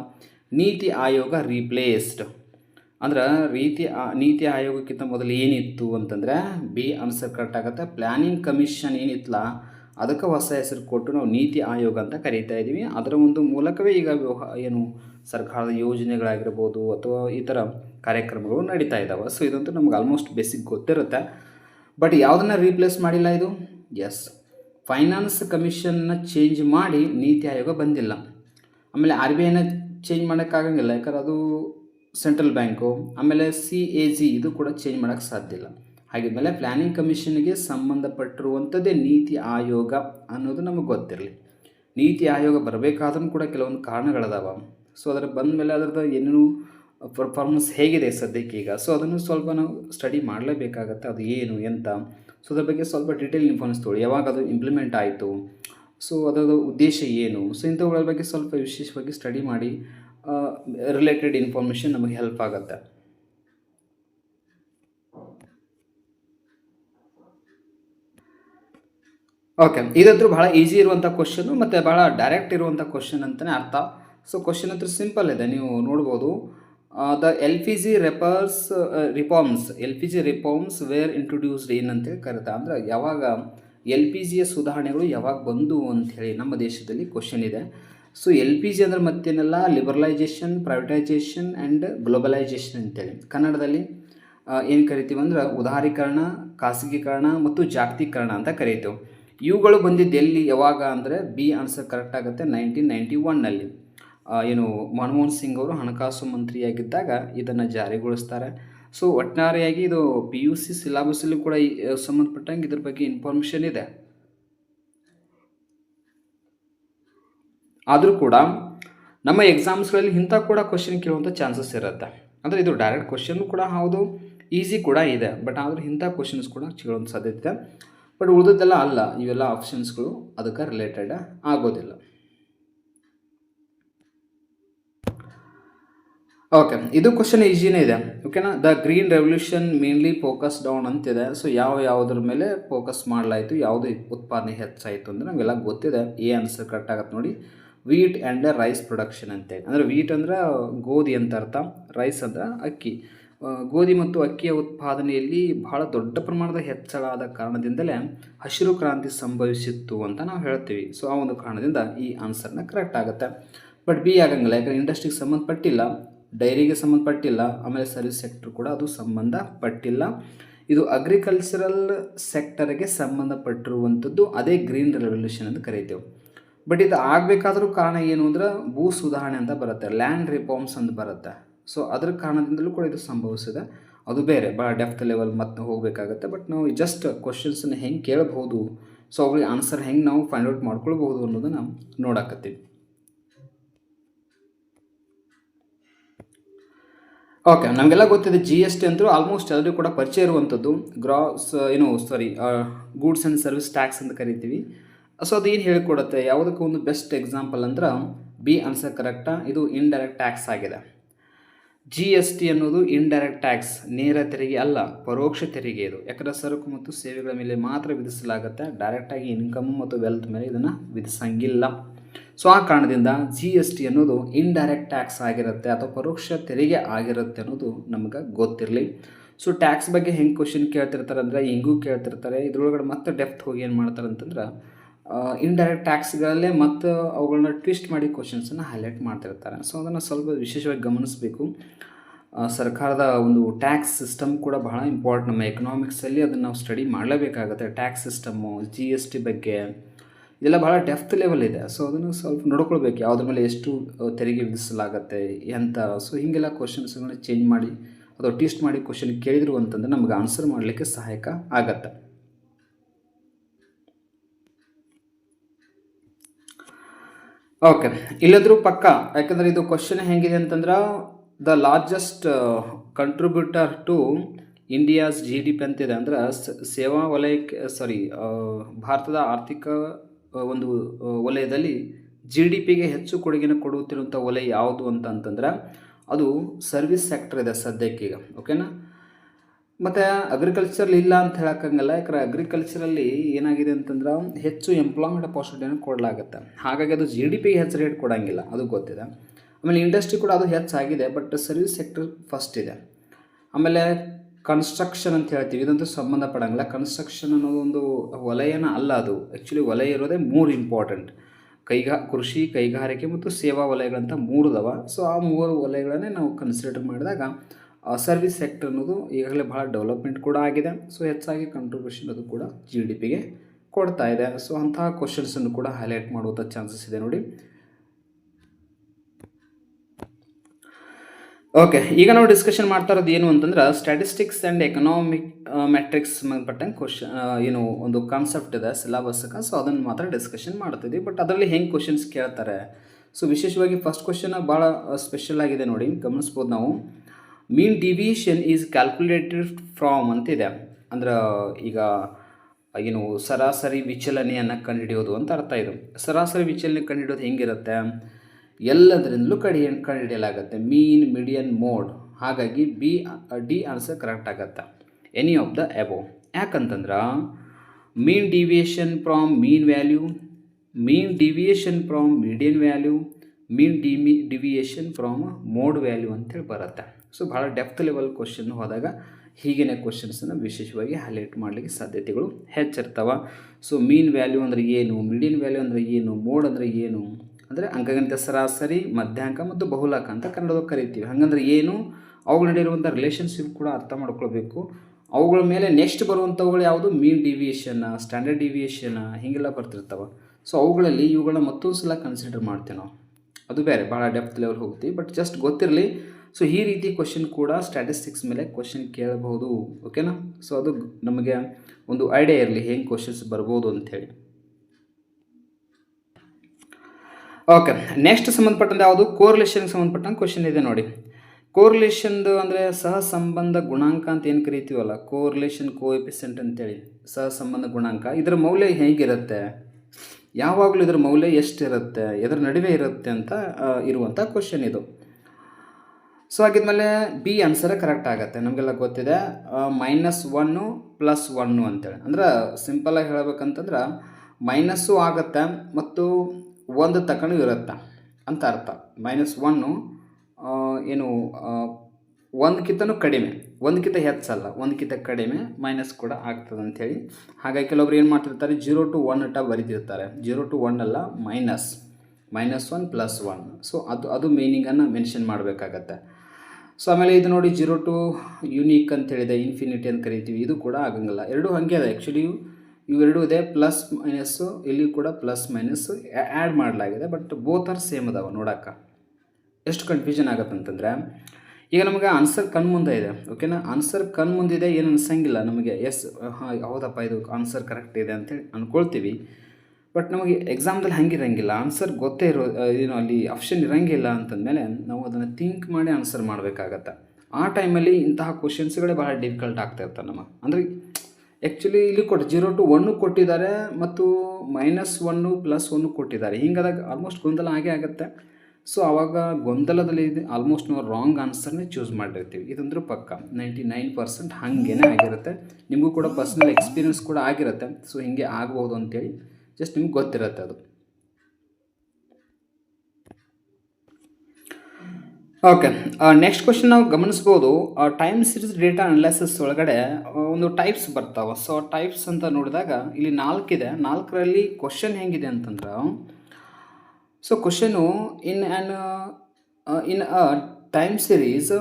NITI Aayog replaced ಅಂದ್ರೆ ರೀತಿ ನೀತಿ ಆಯೋಗಕ್ಕಿಂತ ಮೊದಲು ಏನಿತ್ತು ಅಂತಂದರೆ, ಬಿ ಆನ್ಸರ್ ಕರೆಕ್ಟ್ ಆಗುತ್ತೆ. ಪ್ಲ್ಯಾನಿಂಗ್ ಕಮಿಷನ್ ಏನಿತ್ತಲ್ಲ ಅದಕ್ಕೆ ಹೊಸ ಹೆಸರು ಕೊಟ್ಟು ನಾವು ನೀತಿ ಆಯೋಗ ಅಂತ ಕರೀತಾ ಇದ್ದೀವಿ. ಅದರ ಒಂದು ಮೂಲಕವೇ ಈಗ ಏನು ಸರ್ಕಾರದ ಯೋಜನೆಗಳಾಗಿರ್ಬೋದು ಅಥವಾ ಈ ಥರ ಕಾರ್ಯಕ್ರಮಗಳು ನಡೀತಾ ಇದ್ದಾವೆ. ಸೊ ಇದಂತೂ ನಮ್ಗೆ ಆಲ್ಮೋಸ್ಟ್ ಬೇಸಿಕ್ ಗೊತ್ತಿರುತ್ತೆ. ಬಟ್ ಯಾವುದನ್ನ ರೀಪ್ಲೇಸ್ ಮಾಡಿಲ್ಲ ಇದು? ಎಸ್ ಫೈನಾನ್ಸ್ ಕಮಿಷನ್ನ ಚೇಂಜ್ ಮಾಡಿ ನೀತಿ ಆಯೋಗ ಬಂದಿಲ್ಲ. ಆಮೇಲೆ ಆರ್ ಬಿ ಐನ ಚೇಂಜ್ ಮಾಡೋಕ್ಕಾಗಂಗಿಲ್ಲ ಯಾಕಂದ್ರೆ ಅದು ಸೆಂಟ್ರಲ್ ಬ್ಯಾಂಕು ಆಮೇಲೆ ಸಿ ಎ ಜಿ ಇದು ಕೂಡ ಚೇಂಜ್ ಮಾಡೋಕ್ಕೆ ಸಾಧ್ಯ ಇಲ್ಲ. ಹಾಗಿದ್ಮೇಲೆ ಪ್ಲ್ಯಾನಿಂಗ್ ಕಮಿಷನ್ಗೆ ಸಂಬಂಧಪಟ್ಟಿರುವಂಥದ್ದೇ ನೀತಿ ಆಯೋಗ ಅನ್ನೋದು ನಮಗೆ ಗೊತ್ತಿರಲಿ. ನೀತಿ ಆಯೋಗ ಬರಬೇಕಾದ್ರೂ ಕೂಡ ಕೆಲವೊಂದು ಕಾರಣಗಳದಾವ. ಸೊ ಅದರ ಬಂದ ಮೇಲೆ ಅದರದ್ದು ಏನೇನು ಪರ್ಫಾರ್ಮೆನ್ಸ್ ಹೇಗಿದೆ ಸದ್ಯಕ್ಕೆ ಈಗ? ಸೊ ಅದನ್ನು ಸ್ವಲ್ಪ ನಾವು ಸ್ಟಡಿ ಮಾಡಲೇಬೇಕಾಗತ್ತೆ. ಅದು ಏನು, ಎಂತ? ಸೊ ಅದ್ರ ಬಗ್ಗೆ ಸ್ವಲ್ಪ ಡೀಟೇಲ್ ಇನ್ಫಾರ್ಮೆನ್ಸ್ ತೊಗೊಳ್ಳಿ. ಯಾವಾಗ ಅದು ಇಂಪ್ಲಿಮೆಂಟ್ ಆಯಿತು? ಸೊ ಅದರ ಉದ್ದೇಶ ಏನು? ಸೊ ಇಂಥವುಗಳ ಬಗ್ಗೆ ಸ್ವಲ್ಪ ವಿಶೇಷವಾಗಿ ಸ್ಟಡಿ ಮಾಡಿ ರಿಲೇಟೆಡ್ ಇನ್ಫಾರ್ಮೇಷನ್ ನಮಗೆ ಹೆಲ್ಪ್ ಆಗುತ್ತೆ. ಓಕೆ ಇದಂತೂ ಬಹಳ ಈಸಿ ಇರುವಂಥ ಕ್ವಶನು ಮತ್ತು ಭಾಳ ಡೈರೆಕ್ಟ್ ಇರುವಂಥ ಕ್ವಶನ್ ಅಂತಲೇ ಅರ್ಥ. ಸೊ ಕ್ವಶನ್ ಅಂತೂ ಸಿಂಪಲ್ ಇದೆ, ನೀವು ನೋಡ್ಬೋದು. The L P G reforms reforms L P G reforms were introduced ಏನಂತೇಳಿ ಕರೀತಾ? ಅಂದ್ರೆ ಯಾವಾಗ ಎಲ್ ಪಿ ಜಿಯ ಸುಧಾರಣೆಗಳು ಯಾವಾಗ ಬಂದು ಅಂಥೇಳಿ ನಮ್ಮ ದೇಶದಲ್ಲಿ ಕ್ವಶನ್ ಇದೆ. ಸೊ ಎಲ್ ಪಿ ಜಿ ಅಂದ್ರೆ ಮತ್ತೇನೆಲ್ಲ? ಲಿಬರಲೈಜೇಷನ್ ಪ್ರೈವೇಟೈಜೇಷನ್ ಆ್ಯಂಡ್ ಗ್ಲೋಬಲೈಜೇಷನ್ ಅಂತೇಳಿ ಕನ್ನಡದಲ್ಲಿ ಏನು ಕರಿತೀವಿ ಅಂದ್ರೆ ಉದಾರೀಕರಣ, ಖಾಸಗೀಕರಣ ಮತ್ತು ಜಾಗತೀಕರಣ ಅಂತ ಕರಿತೀವಿ. ಇವುಗಳು ಬಂದಿದ್ದು ಎಲ್ಲಿ, ಯಾವಾಗ ಅಂದರೆ ಬಿ ಆನ್ಸರ್ ಕರೆಕ್ಟ್ ಆಗುತ್ತೆ ನೈನ್ಟೀನ್ ನೈಂಟಿ ಒನ್ನಲ್ಲಿ ಏನು ಮನಮೋಹನ್ ಸಿಂಗ್ ಅವರು ಹಣಕಾಸು ಮಂತ್ರಿಯಾಗಿದ್ದಾಗ ಇದನ್ನು ಜಾರಿಗೊಳಿಸ್ತಾರೆ. ಸೊ ಒಟ್ಟಾರೆಯಾಗಿ ಇದು ಪಿ ಯು ಸಿ ಸಿಲಾಬಸ್ಸಲ್ಲೂ ಕೂಡ ಸಂಬಂಧಪಟ್ಟಂಗೆ ಇದ್ರ ಬಗ್ಗೆ ಇನ್ಫಾರ್ಮೇಷನ್ ಇದೆ. ಆದರೂ ಕೂಡ ನಮ್ಮ ಎಕ್ಸಾಮ್ಸ್ಗಳಲ್ಲಿ ಇಂಥ ಕೂಡ ಕ್ವಶನ್ ಕೇಳುವಂಥ ಚಾನ್ಸಸ್ ಇರುತ್ತೆ. ಅಂದರೆ ಇದು ಡೈರೆಕ್ಟ್ ಕ್ವಶನ್ ಕೂಡ ಹೌದು ಈಸಿ ಕೂಡ ಇದೆ. ಬಟ್ ಆದರೂ ಇಂಥ ಕ್ವಶನ್ಸ್ ಕೂಡ ಕೇಳುವಂಥ ಸಾಧ್ಯತೆ ಬಟ್ ಉಳಿದದ್ದೆಲ್ಲ ಅಲ್ಲ. ಇವೆಲ್ಲ ಆಪ್ಷನ್ಸ್ಗಳು ಅದಕ್ಕೆ ರಿಲೇಟೆಡ್ ಆಗೋದಿಲ್ಲ. ಓಕೆ ಇದು ಕ್ವಶನ್ ಈಸಿನೇ ಇದೆ. ಓಕೆನಾ the green revolution mainly focused on ಅಂತಿದೆ. ಸೊ ಯಾವ ಯಾವುದ್ರ ಮೇಲೆ ಫೋಕಸ್ ಮಾಡಲಾಯಿತು? ಯಾವುದು ಉತ್ಪಾದನೆ ಹೆಚ್ಚಾಯಿತು ಅಂದರೆ ನಮಗೆಲ್ಲ ಗೊತ್ತಿದೆ. ಎ ಆನ್ಸರ್ ಕರೆಕ್ಟ್ ಆಗುತ್ತೆ ನೋಡಿ. ವೀಟ್ ಆ್ಯಂಡ್ ರೈಸ್ ಪ್ರೊಡಕ್ಷನ್ ಅಂತೇಳಿ ಅಂದರೆ ವೀಟ್ ಅಂದ್ರೆ ಗೋಧಿ ಅಂತ ಅರ್ಥ. ರೈಸ್ ಅಂದ್ರೆ ಅಕ್ಕಿ. ಗೋಧಿ ಮತ್ತು ಅಕ್ಕಿಯ ಉತ್ಪಾದನೆಯಲ್ಲಿ ಬಹಳ ದೊಡ್ಡ ಪ್ರಮಾಣದ ಹೆಚ್ಚಳ ಆದ ಕಾರಣದಿಂದಲೇ ಹಸಿರು ಕ್ರಾಂತಿ ಸಂಭವಿಸಿತ್ತು ಅಂತ ನಾವು ಹೇಳ್ತೀವಿ. ಸೊ ಆ ಒಂದು ಕಾರಣದಿಂದ ಈ ಆನ್ಸರ್ನ ಕರೆಕ್ಟ್ ಆಗುತ್ತೆ. ಬಟ್ ಬಿ ಆಗಂಗಿಲ್ಲ. ಯಾಕಂದರೆ ಇಂಡಸ್ಟ್ರಿಗೆ ಸಂಬಂಧಪಟ್ಟಿಲ್ಲ ಡೈರಿಗೆ ಸಂಬಂಧಪಟ್ಟಿಲ್ಲ, ಆಮೇಲೆ ಸರ್ವಿಸ್ ಸೆಕ್ಟರ್ ಕೂಡ ಅದು ಸಂಬಂಧಪಟ್ಟಿಲ್ಲ. ಇದು ಅಗ್ರಿಕಲ್ಚರಲ್ ಸೆಕ್ಟರ್ಗೆ ಸಂಬಂಧಪಟ್ಟಿರುವಂಥದ್ದು ಅದೇ ಗ್ರೀನ್ ರೆವಲ್ಯೂಷನ್ ಅಂತ ಕರಿತೇವೆ. ಬಟ್ ಇದು ಆಗಬೇಕಾದ್ರೂ ಕಾರಣ ಏನು ಅಂದ್ರೆ ಭೂ ಸುಧಾರಣೆ ಅಂತ ಬರುತ್ತೆ ಲ್ಯಾಂಡ್ ರಿಫಾರ್ಮ್ಸ್ ಅಂತ ಬರುತ್ತೆ. ಸೊ ಅದರ ಕಾರಣದಿಂದಲೂ ಕೂಡ ಇದು ಸಂಭವಿಸಿದೆ. ಅದು ಬೇರೆ ಭಾಳ ಡೆಫ್ತ್ ಲೆವೆಲ್ ಮತ್ತೆ ಹೋಗಬೇಕಾಗತ್ತೆ ಬಟ್ ನಾವು ಜಸ್ಟ್ ಕ್ವಶನ್ಸನ್ನ ಹೆಂಗೆ ಕೇಳಬಹುದು? ಸೊ ಅವ್ರಿಗೆ ಆನ್ಸರ್ ಹೆಂಗೆ ನಾವು ಫೈಂಡ್ ಔಟ್ ಮಾಡ್ಕೊಳ್ಬಹುದು ಅನ್ನೋದನ್ನು ನೋಡಾಕತ್ತೀವಿ. ಓಕೆ ನಮಗೆಲ್ಲ ಗೊತ್ತಿದೆ ಜಿ ಎಸ್ ಟಿ ಅಂತೂ ಆಲ್ಮೋಸ್ಟ್ ಎಲ್ಲರಿಗೂ ಕೂಡ ಪರಿಚಯ ಇರುವಂಥದ್ದು ಗ್ರಾಸ್ ಏನು sorry goods and service tax ಅಂತ ಕರಿತೀವಿ. ಸೊ ಅದು ಏನು ಹೇಳಿಕೊಡುತ್ತೆ? ಯಾವುದಕ್ಕೂ ಒಂದು ಬೆಸ್ಟ್ ಎಕ್ಸಾಂಪಲ್ ಅಂದ್ರೆ ಬಿ ಆನ್ಸರ್ ಕರೆಕ್ಟಾ ಇದು ಇನ್ಡೈರೆಕ್ಟ್ ಟ್ಯಾಕ್ಸ್ ಆಗಿದೆ. ಜಿ ಎಸ್ ಟಿ ಅನ್ನೋದು ಇಂಡೈರೆಕ್ಟ್ ಟ್ಯಾಕ್ಸ್ ನೇರ ತೆರಿಗೆ ಅಲ್ಲ, ಪರೋಕ್ಷ ತೆರಿಗೆ ಇದು. ಯಾಕಂದರೆ ಸರಕು ಮತ್ತು ಸೇವೆಗಳ ಮೇಲೆ ಮಾತ್ರ ವಿಧಿಸಲಾಗುತ್ತೆ ಡೈರೆಕ್ಟಾಗಿ ಇನ್ಕಮ್ ಮತ್ತು ವೆಲ್ತ್ ಮೇಲೆ ಇದನ್ನು ವಿಧಿಸಂಗಿಲ್ಲ. ಸೊ ಆ ಕಾರಣದಿಂದ ಜಿ ಎಸ್ ಟಿ ಅನ್ನೋದು ಇಂಡೈರೆಕ್ಟ್ ಟ್ಯಾಕ್ಸ್ ಆಗಿರುತ್ತೆ ಅಥವಾ ಪರೋಕ್ಷ ತೆರಿಗೆ ಆಗಿರುತ್ತೆ ಅನ್ನೋದು ನಮ್ಗೆ ಗೊತ್ತಿರಲಿ. ಸೊ ಟ್ಯಾಕ್ಸ್ ಬಗ್ಗೆ ಹೆಂಗೆ ಕ್ವಶನ್ ಕೇಳ್ತಿರ್ತಾರೆ ಅಂದರೆ ಹೆಂಗೂ ಕೇಳ್ತಿರ್ತಾರೆ. ಇದ್ರೊಳಗಡೆ ಮತ್ತೆ ಡೆಪ್ತ್ ಹೋಗಿ ಏನು ಮಾಡ್ತಾರೆ ಅಂತಂದ್ರೆ ಇಂಡೈರೆಕ್ಟ್ ಟ್ಯಾಕ್ಸ್ಗಳಲ್ಲೇ ಮತ್ತು ಅವುಗಳನ್ನ ಟ್ವಿಸ್ಟ್ ಮಾಡಿ ಕ್ವಶನ್ಸನ್ನು ಹೈಲೈಟ್ ಮಾಡ್ತಿರ್ತಾರೆ. ಸೊ ಅದನ್ನು ಸ್ವಲ್ಪ ವಿಶೇಷವಾಗಿ ಗಮನಿಸಬೇಕು. ಸರ್ಕಾರದ ಒಂದು ಟ್ಯಾಕ್ಸ್ ಸಿಸ್ಟಮ್ ಕೂಡ ಬಹಳ ಇಂಪಾರ್ಟೆಂಟ್ ನಮ್ಮ ಎಕನಾಮಿಕ್ಸಲ್ಲಿ ಅದನ್ನು ನಾವು study ಮಾಡಲೇಬೇಕಾಗುತ್ತೆ. Tax system G S T ಬಗ್ಗೆ. ಇದೆಲ್ಲ ಭಾಳ ಡೆಫ್ತ್ ಲೆವೆಲ್ ಇದೆ. ಸೊ ಅದನ್ನು ಸ್ವಲ್ಪ ನೋಡ್ಕೊಳ್ಬೇಕು. ಯಾವುದ್ರ ಮೇಲೆ ಎಷ್ಟು ತೆರಿಗೆ ವಿಧಿಸಲಾಗತ್ತೆ ಎಂಥ ಸೊ ಹೀಗೆಲ್ಲ ಕ್ವಶನ್ಸ್ಗಳನ್ನ ಚೇಂಜ್ ಮಾಡಿ, ಅಥವಾ ಟೀಸ್ಟ್ ಮಾಡಿ ಕ್ವಶನ್ ಕೇಳಿದ್ರು ಅಂತಂದರೆ ನಮ್ಗೆ ಆನ್ಸರ್ ಮಾಡಲಿಕ್ಕೆ ಸಹಾಯಕ ಆಗತ್ತೆ. ಓಕೆ ಇಲ್ಲದ್ರೂ ಪಕ್ಕ. ಯಾಕಂದರೆ ಇದು ಕ್ವಶನ್ ಹೆಂಗಿದೆ ಅಂತಂದ್ರೆ the largest contributor to India's G D P ಅಂತಿದೆ. ಅಂದ್ರೆ ಸೇವಾ ವಲಯಕ್ಕೆ ಸಾರಿ ಭಾರತದ ಆರ್ಥಿಕ ಒಂದು ವಲಯದಲ್ಲಿ ಜಿ ಡಿ ಪಿಗೆ ಹೆಚ್ಚು ಕೊಡುಗೆನ ಕೊಡುತ್ತಿರುವಂಥ ವಲಯ ಯಾವುದು ಅಂತ ಅಂತಂದ್ರೆ, ಅದು ಸರ್ವಿಸ್ ಸೆಕ್ಟರ್ ಇದೆ ಸದ್ಯಕ್ಕೀಗ ಓಕೆನಾ ಮತ್ತು ಅಗ್ರಿಕಲ್ಚರ್ ಇಲ್ಲ ಅಂತ ಹೇಳೋಕ್ಕಂಗಲ್ಲ ಯಾಕಂದ್ರೆ ಅಗ್ರಿಕಲ್ಚರಲ್ಲಿ ಏನಾಗಿದೆ ಅಂತಂದ್ರೆ ಹೆಚ್ಚು ಎಂಪ್ಲಾಯ್ಮೆಂಟ್ ಅಪಾರ್ಚುನಿಟಿಯನ್ನು ಕೊಡಲಾಗುತ್ತೆ. ಹಾಗಾಗಿ ಅದು ಜಿ ಡಿ ಪಿಗೆ ಹೆಚ್ಚು ರೇಟ್ ಕೊಡೋಂಗಿಲ್ಲ. ಅದು ಗೊತ್ತಿದೆ. ಆಮೇಲೆ ಇಂಡಸ್ಟ್ರಿ ಕೂಡ ಅದು ಹೆಚ್ಚಾಗಿದೆ ಬಟ್ ಸರ್ವಿಸ್ ಸೆಕ್ಟರ್ ಫಸ್ಟ್ ಇದೆ. ಆಮೇಲೆ ಕನ್ಸ್ಟ್ರಕ್ಷನ್ ಅಂತ ಹೇಳ್ತೀವಿ. ಇದಂತೂ ಸಂಬಂಧ ಪಡೋಂಗಿಲ್ಲ ಕನ್ಸ್ಟ್ರಕ್ಷನ್ ಅನ್ನೋದು ಒಂದು ವಲಯನ ಅಲ್ಲ ಅದು. ಆ್ಯಕ್ಚುಲಿ ವಲಯ ಇರೋದೇ ಮೂರು ಇಂಪಾರ್ಟೆಂಟ್ ಕೈಗಾ, ಕೃಷಿ, ಕೈಗಾರಿಕೆ ಮತ್ತು ಸೇವಾ ವಲಯಗಳಂತ ಮೂರು ಅದಾವ ಸೊ ಆ ಮೂರು ವಲಯಗಳನ್ನೇ ನಾವು ಕನ್ಸಿಡರ್ ಮಾಡಿದಾಗ ಸರ್ವಿಸ್ ಸೆಕ್ಟರ್ ಅನ್ನೋದು ಈಗಾಗಲೇ ಭಾಳ ಡೆವಲಪ್ಮೆಂಟ್ ಕೂಡ ಆಗಿದೆ. ಸೊ ಹೆಚ್ಚಾಗಿ ಕಂಟ್ರಿಬ್ಯೂಷನ್ ಅದು ಕೂಡ ಜಿ ಡಿ ಪಿಗೆ ಕೊಡ್ತಾ ಇದೆ. ಸೊ ಅಂತಹ ಕ್ವಶನ್ಸನ್ನು ಕೂಡ ಹೈಲೈಟ್ ಮಾಡುವಂಥ ಚಾನ್ಸಸ್ ಇದೆ ನೋಡಿ. ಓಕೆ ಈಗ ನಾವು ಡಿಸ್ಕಷನ್ ಮಾಡ್ತಾ ಇರೋದು ಏನು ಅಂತಂದ್ರೆ ಸ್ಟ್ಯಾಟಿಸ್ಟಿಕ್ಸ್ ಆ್ಯಂಡ್ ಎಕನಾಮಿಕ್ ಮೆಟ್ರಿಕ್ಸ್ ಸಂಬಂಧಪಟ್ಟಂಗೆ ಕ್ವಶನ್ ಏನು ಒಂದು ಕಾನ್ಸೆಪ್ಟ್ ಇದೆ ಸಿಲಾಬಸ್ಗೆ ಸೊ ಅದನ್ನು ಮಾತ್ರ ಡಿಸ್ಕಷನ್ ಮಾಡ್ತಿದ್ವಿ ಬಟ್ ಅದರಲ್ಲಿ ಹೆಂಗೆ ಕ್ವಶನ್ಸ್ ಕೇಳ್ತಾರೆ? ಸೊ ವಿಶೇಷವಾಗಿ ಫಸ್ಟ್ ಕ್ವಶನ್ ಭಾಳ ಸ್ಪೆಷಲ್ ಆಗಿದೆ ನೋಡಿ. ಗಮನಿಸ್ಬೋದು ನಾವು. Mean deviation is calculated from ಅಂತಿದೆ. ಅಂದ್ರೆ ಈಗ, ಏನು ಸರಾಸರಿ ವಿಚಲನೆಯನ್ನು ಕಂಡುಹಿಡಿಯೋದು ಅಂತ ಅರ್ಥ ಇದು. ಸರಾಸರಿ ವಿಚಲನೆ ಕಂಡುಹಿಡಿಯೋದು ಹೆಂಗಿರುತ್ತೆ? ಎಲ್ಲದರಿಂದಲೂ ಕಡಿ, ಕಂಡುಹಿಡಿಯಲಾಗುತ್ತೆ. ಮೀನ್ ಮೀಡಿಯನ್ ಮೋಡ್ ಹಾಗಾಗಿ ಬಿ ಡಿ ಆನ್ಸರ್ ಕರೆಕ್ಟ್ ಆಗುತ್ತೆ. ಎನಿ ಆಫ್ ದ ಎಬೋ ಯಾಕಂತಂದ್ರೆ mean deviation from mean value mean deviation from median value mean ಡಿಮಿ deviation from mode value ಅಂತೇಳಿ ಬರುತ್ತೆ. ಸೊ ಭಾಳ ಡೆಪ್ತ್ ಲೆವೆಲ್ ಕ್ವಶನ್ ಹೋದಾಗ ಹೀಗಿನ ಕ್ವಶನ್ಸನ್ನು ವಿಶೇಷವಾಗಿ ಹೈಲೈಟ್ ಮಾಡಲಿಕ್ಕೆ ಸಾಧ್ಯತೆಗಳು ಹೆಚ್ಚಿರ್ತಾವೆ. ಸೊ ಮೀನ್ ವ್ಯಾಲ್ಯೂ ಅಂದರೆ ಏನು ಮೀಡಿಯನ್ ವ್ಯಾಲ್ಯೂ ಅಂದರೆ ಏನು ಮೋಡ್ ಅಂದರೆ ಏನು? ಅಂದರೆ ಅಂಕಗಣಿತ ಸರಾಸರಿ, ಮಧ್ಯಾಂಕ ಮತ್ತು ಬಹುಲಾಕ ಅಂತ ಕನ್ನಡದಾಗ ಕರಿತೀವಿ. ಹಾಗಂದ್ರೆ ಏನು? ಅವುಗಳ ನಡುವೆ ಇರುವಂಥ ರಿಲೇಷನ್ಶಿಪ್ ಕೂಡ ಅರ್ಥ ಮಾಡ್ಕೊಳ್ಬೇಕು. ಅವುಗಳ ಮೇಲೆ ನೆಕ್ಸ್ಟ್ ಬರುವಂಥವುಗಳು ಯಾವುದು? ಮೀನ್ ಡಿವಿಯೇಷನ್ ಸ್ಟ್ಯಾಂಡರ್ಡ್ ಡಿವಿಯೇಷನ್ ಹೀಗೆಲ್ಲ ಬರ್ತಿರ್ತಾವೆ. ಸೊ ಅವುಗಳಲ್ಲಿ ಇವುಗಳನ್ನ ಮತ್ತೊಂದು ಸಲ ಕನ್ಸಿಡರ್ ಮಾಡ್ತೀವಿ ನಾವು. ಅದು ಬೇರೆ ಭಾಳ ಡೆಪ್ತ್ ಲೆವೆಲ್ ಹೋಗ್ತೀವಿ ಬಟ್ ಜಸ್ಟ್ ಗೊತ್ತಿರಲಿ ಸೊ ಈ ರೀತಿ ಕ್ವಶನ್ ಕೂಡ ಸ್ಟ್ಯಾಟಿಸ್ಟಿಕ್ಸ್ ಮೇಲೆ ಕ್ವಶನ್ ಕೇಳಬಹುದು ಓಕೆನಾ ಸೊ ಅದು ನಮಗೆ ಒಂದು ಐಡಿಯಾ ಇರಲಿ, ಹೆಂಗೆ ಕ್ವಶನ್ಸ್ ಬರ್ಬೋದು ಅಂಥೇಳಿ ಓಕೆ ನೆಕ್ಸ್ಟ್ ಸಂಬಂಧಪಟ್ಟಂತೆ ಯಾವುದು? ಕೋರ್ಲೇಷನ್ಗೆ ಸಂಬಂಧಪಟ್ಟಂಗೆ ಕ್ವಶನ್ ಇದೆ ನೋಡಿ. ಕೋರ್ಲೇಷನ್ದು ಅಂದರೆ ಸಹ ಸಂಬಂಧ ಗುಣಾಂಕ ಅಂತ ಏನು ಕರಿತೀವಲ್ಲ? ಕೋರ್ಲೇಷನ್ ಕೋಎಫಿಸೆಂಟ್ ಅಂತೇಳಿ. ಸಹ ಸಂಬಂಧ ಗುಣಾಂಕ. ಇದರ ಮೌಲ್ಯ ಹೇಗಿರುತ್ತೆ? ಯಾವಾಗಲೂ ಇದರ ಮೌಲ್ಯ ಎಷ್ಟಿರುತ್ತೆ? ಇದರ ನಡುವೆ ಇರುತ್ತೆ ಅಂತ ಇರುವಂಥ ಕ್ವಶನ್ ಇದು. ಸೊ ಆಗಿದ್ಮೇಲೆ ಬಿ ಆನ್ಸರ್ ಕರೆಕ್ಟ್ ಆಗುತ್ತೆ. ನಮಗೆಲ್ಲ ಗೊತ್ತಿದೆ. ಮೈನಸ್ ಒನ್ನು ಪ್ಲಸ್ ಒನ್ನು ಅಂತೇಳಿ. ಅಂದ್ರೆ ಸಿಂಪಲಾಗಿ ಹೇಳಬೇಕಂತಂದ್ರೆ ಮೈನಸ್ಸು ಆಗುತ್ತೆ ಮತ್ತು ಒಂದು ತಕೊಂಡು ಇರುತ್ತೆ ಅಂತ ಅರ್ಥ. ಮೈನಸ್ ಒನ್ನು ಏನು ಒಂದಕ್ಕಿಂತನೂ ಕಡಿಮೆ. ಒಂದಕ್ಕಿಂತ ಹೆಚ್ಚಲ್ಲ. ಒಂದಕ್ಕಿಂತ ಕಡಿಮೆ ಮೈನಸ್ ಕೂಡ ಆಗ್ತದೆ ಅಂಥೇಳಿ ಹಾಗಾಗಿ ಕೆಲವೊಬ್ರು ಏನು ಮಾಡ್ತಿರ್ತಾರೆ? ಜೀರೋ ಟು ಒನ್ ಟ ಬರೀತಿರ್ತಾರೆ. ಜೀರೋ ಟು ಒನ್ ಅಲ್ಲ minus minus one plus one so ಅದು ಅದು ಮೀನಿಂಗನ್ನು ಮೆನ್ಷನ್ ಮಾಡಬೇಕಾಗತ್ತೆ. ಸೊ ಆಮೇಲೆ ಇದು ನೋಡಿ ಜೀರೋ ಟು ಯುನೀಕ್ ಅಂತ ಹೇಳಿದೆ ಇನ್ಫಿನಿಟಿ ಅಂತ ಕರಿತೀವಿ. ಇದು ಕೂಡ ಆಗಂಗಿಲ್ಲ. ಎರಡು ಹಾಗೆ ಅದ. ಆ್ಯಕ್ಚುಲಿ ಇವೆರಡು ಇದೆ. ಪ್ಲಸ್ ಮೈನಸ್ಸು ಇಲ್ಲಿ ಕೂಡ ಪ್ಲಸ್ ಮೈನಸ್ಸು ಆ್ಯಡ್ ಮಾಡಲಾಗಿದೆ. ಬಟ್ ಬೋತ್ ಆರ್ ಸೇಮ್ ಅದಾವೆ ನೋಡೋಕೆ. ಎಷ್ಟು ಕನ್ಫ್ಯೂಷನ್ ಆಗುತ್ತೆ ಅಂತಂದರೆ ಈಗ ನಮಗೆ ಆನ್ಸರ್ ಕಣ್ ಮುಂದೆ ಇದೆ. ಓಕೆನಾ ಆನ್ಸರ್ ಕಣ್ ಮುಂದಿದೆ, ಏನು ಅನ್ಸಂಗಿಲ್ಲ ನಮಗೆ. ಎಸ್ ಹಾಂ, ಹೌದಪ್ಪ, ಇದು ಆನ್ಸರ್ ಕರೆಕ್ಟ್ ಇದೆ ಅಂತೇಳಿ ಅಂದ್ಕೊಳ್ತೀವಿ ಬಟ್ ನಮಗೆ ಎಕ್ಸಾಮ್ದಲ್ಲಿ ಹಂಗಿರಂಗಿಲ್ಲ ಆನ್ಸರ್ ಗೊತ್ತೇ ಇರೋ ಏನು ಅಲ್ಲಿ ಆಪ್ಷನ್ ಇರಂಗಿಲ್ಲ ಅಂತಂದಮೇಲೆ ನಾವು ಅದನ್ನು ಥಿಂಕ್ ಮಾಡಿ ಆನ್ಸರ್ ಮಾಡಬೇಕಾಗತ್ತೆ. ಆ ಟೈಮಲ್ಲಿ ಇಂತಹ ಕ್ವಶನ್ಸ್ಗಳೇ ಭಾಳ ಡಿಫಿಕಲ್ಟ್ ಆಗ್ತಾ ಇರ್ತಾರೆ ನಮಗೆ ಅಂದರೆ ಆ್ಯಕ್ಚುಲಿ ಇಲ್ಲಿ ಕೊಟ್ಟು ಜೀರೋ ಟು ಒನ್ನು ಕೊಟ್ಟಿದ್ದಾರೆ ಮತ್ತು ಮೈನಸ್ ಒನ್ನು ಪ್ಲಸ್ ಒನ್ನು ಕೊಟ್ಟಿದ್ದಾರೆ. ಹಿಂಗಾದಾಗ ಆಲ್ಮೋಸ್ಟ್ ಗೊಂದಲ ಆಗೇ ಆಗುತ್ತೆ. ಸೊ ಆವಾಗ ಗೊಂದಲದಲ್ಲಿ ಆಲ್ಮೋಸ್ಟ್ ನಾವು ರಾಂಗ್ ಆನ್ಸರ್ನೇ ಚೂಸ್ ಮಾಡಿರ್ತೀವಿ. ಇದಂದ್ರೂ ಪಕ್ಕ ನೈಂಟಿ ನೈನ್ ಪರ್ಸೆಂಟ್ ಹಾಗೇನೇ ಆಗಿರುತ್ತೆ. ನಿಮಗೂ ಕೂಡ ಪರ್ಸ್ನಲ್ ಎಕ್ಸ್ಪೀರಿಯನ್ಸ್ ಕೂಡ ಆಗಿರುತ್ತೆ. ಸೊ ಹೀಗೆ ಆಗ್ಬೋದು ಅಂತೇಳಿ ಜಸ್ಟ್ ನಿಮ್ಗೆ ಗೊತ್ತಿರುತ್ತೆ ಅದು. ಓಕೆ ನೆಕ್ಸ್ಟ್ ಕ್ವಶನ್ ನಾವು ಗಮನಿಸ್ಬೋದು. ಟೈಮ್ ಸೀರೀಸ್ ಡೇಟಾ ಅನಲೈಸಿಸ್ ಒಳಗಡೆ ಒಂದು ಟೈಪ್ಸ್ ಬರ್ತಾವೆ. ಸೊ ಟೈಪ್ಸ್ ಅಂತ ನೋಡಿದಾಗ ಇಲ್ಲಿ ನಾಲ್ಕಿದೆ. ನಾಲ್ಕರಲ್ಲಿ ಕ್ವಶನ್ ಹೆಂಗಿದೆ ಅಂತಂದ್ರೆ so question in an in a time series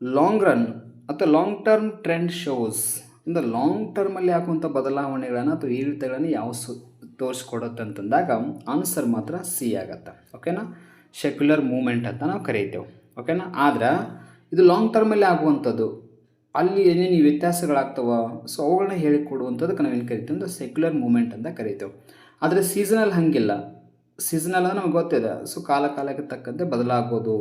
long run ಅಥವಾ ಲಾಂಗ್ ಟರ್ಮ್ ಟ್ರೆಂಡ್ ಶೋಸ್ ಅಂದರೆ ಲಾಂಗ್ ಟರ್ಮಲ್ಲಿ ಆಗುವಂಥ ಬದಲಾವಣೆಗಳನ್ನು ಅಥವಾ ಏರಿಳಿತಗಳನ್ನು ಯಾವ ಸು, ತೋರಿಸ್ಕೊಡುತ್ತೆ ಅಂತಂದಾಗ ಆನ್ಸರ್ ಮಾತ್ರ ಸಿ ಆಗತ್ತೆ. ಓಕೆನಾ ಸೆಕ್ಯುಲರ್ ಮೂಮೆಂಟ್ ಅಂತ ನಾವು ಕರೀತೇವೆ. ಓಕೆನಾ ಆದ್ರೆ ಇದು ಲಾಂಗ್ ಟರ್ಮಲ್ಲಿ ಆಗುವಂಥದ್ದು, ಅಲ್ಲಿ ಏನೇನು ವ್ಯತ್ಯಾಸಗಳಾಗ್ತವ? ಸೊ ಅವುಗಳನ್ನ ಹೇಳಿಕೊಡುವಂಥದ್ದಕ್ಕೆ ನಾವೇನು ಕರಿತೀವಿ ಅಂದರೆ ಸೆಕ್ಯುಲರ್ ಮೂಮೆಂಟ್ ಅಂತ ಕರಿತೇವೆ. ಆದರೆ ಸೀಸನಲ್ ಹಾಗಿಲ್ಲ. ಸೀಸನಲ್ ಅಂದರೆ ನಮ್ಗೆ ಗೊತ್ತಿದೆ. ಸೊ ಕಾಲ ಕಾಲಕ್ಕೆ ತಕ್ಕಂತೆ ಬದಲಾಗೋದು.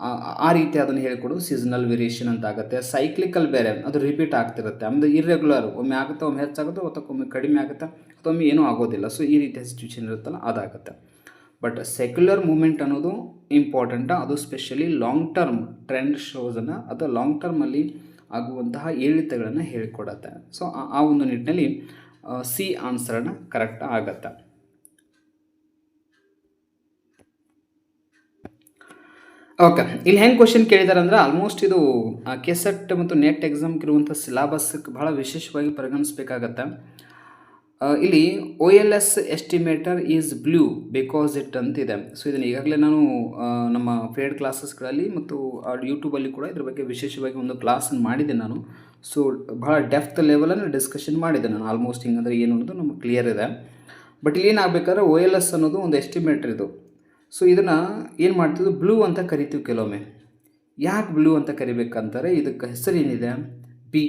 ಆ- ರೀತಿ ಅದನ್ನು ಹೇಳ್ಕೊಡೋದು ಸೀಸನಲ್ ವೇರಿಯೇಷನ್ ಅಂತ ಆಗುತ್ತೆ ಸೈಕ್ಲಿಕಲ್ ಬೇರೆ, ಅದು ರಿಪೀಟ್ ಆಗ್ತಿರುತ್ತೆ. ಆಮೇಲೆ ಇರ್ರೆಗ್ಯುಲರ್ ಒಮ್ಮೆ ಆಗುತ್ತೆ, ಒಮ್ಮೆ ಹೆಚ್ಚಾಗುತ್ತೆ ಒಮ್ಮೆ ಕಡಿಮೆ ಆಗುತ್ತೆ ಒಮ್ಮೆ ಏನೂ ಆಗೋದಿಲ್ಲ. ಸೊ ಈ ರೀತಿಯ ಸಿಚುವೇಶನ್ ಇರುತ್ತಲ್ಲ, ಅದಾಗುತ್ತೆ. ಬಟ್ ಸೆಕ್ಯುಲರ್ ಮೂಮೆಂಟ್ ಅನ್ನೋದು ಇಂಪಾರ್ಟೆಂಟ ಅದು ಸ್ಪೆಷಲಿ ಲಾಂಗ್ ಟರ್ಮ್ ಟ್ರೆಂಡ್ ಶೋಸನ್ನು ಅಥವಾ ಲಾಂಗ್ ಟರ್ಮಲ್ಲಿ ಆಗುವಂತಹ ಏರಿಳಿತಗಳನ್ನು ಹೇಳಿಕೊಡತ್ತೆ. ಸೊ ಆ ಒಂದು ನಿಟ್ಟಿನಲ್ಲಿ ಸಿ ಆನ್ಸರನ್ನು ಕರೆಕ್ಟ್ ಆಗತ್ತೆ. ಓಕೆ ಇಲ್ಲಿ ಹೆಂಗೆ ಕ್ವಶನ್ ಕೇಳಿದಾರೆ ಅಂದ್ರೆ ಆಲ್ಮೋಸ್ಟ್ ಇದು ಕೆಸೆಟ್ ಮತ್ತು ನೆಟ್ ಎಕ್ಸಾಮ್ಗೆ ಇರುವಂಥ ಸಿಲಾಬಸ್ಗೆ ಭಾಳ ವಿಶೇಷವಾಗಿ ಪರಿಗಣಿಸಬೇಕಾಗತ್ತೆ. ಇಲ್ಲಿ O L S estimator is blue because it ಅಂತಿದೆ. ಸೊ ಇದನ್ನು ಈಗಾಗಲೇ ನಾನು ನಮ್ಮ ಪೇಡ್ ಕ್ಲಾಸಸ್ಗಳಲ್ಲಿ ಮತ್ತು ಯೂಟ್ಯೂಬಲ್ಲಿ ಕೂಡ ಇದ್ರ ಬಗ್ಗೆ ವಿಶೇಷವಾಗಿ ಒಂದು ಕ್ಲಾಸನ್ನು ಮಾಡಿದ್ದೆ ನಾನು. ಸೊ ಭಾಳ ಡೆಫ್ತ್ ಲೆವೆಲನ್ನು ಡಿಸ್ಕಷನ್ ಮಾಡಿದೆ ನಾನು. ಆಲ್ಮೋಸ್ಟ್ ಹಿಂಗಂದರೆ ಏನು ಅನ್ನೋದು ನಮಗೆ ಕ್ಲಿಯರ್ ಇದೆ. ಬಟ್ ಇಲ್ಲಿ ಏನಾಗಬೇಕಾದ್ರೆ ಒ ಎಲ್ ಎಸ್ ಅನ್ನೋದು ಒಂದು ಎಸ್ಟಿಮೇಟರ್ ಇದು. ಸೊ ಇದನ್ನು ಏನು ಮಾಡ್ತಿದ್ರು ಬ್ಲೂ ಅಂತ ಕರಿತೀವಿ ಕೆಲವೊಮ್ಮೆ. ಯಾಕೆ ಬ್ಲೂ ಅಂತ ಕರಿಬೇಕಂತಾರೆ? ಇದಕ್ಕೆ ಹೆಸರು ಏನಿದೆ? ಬಿ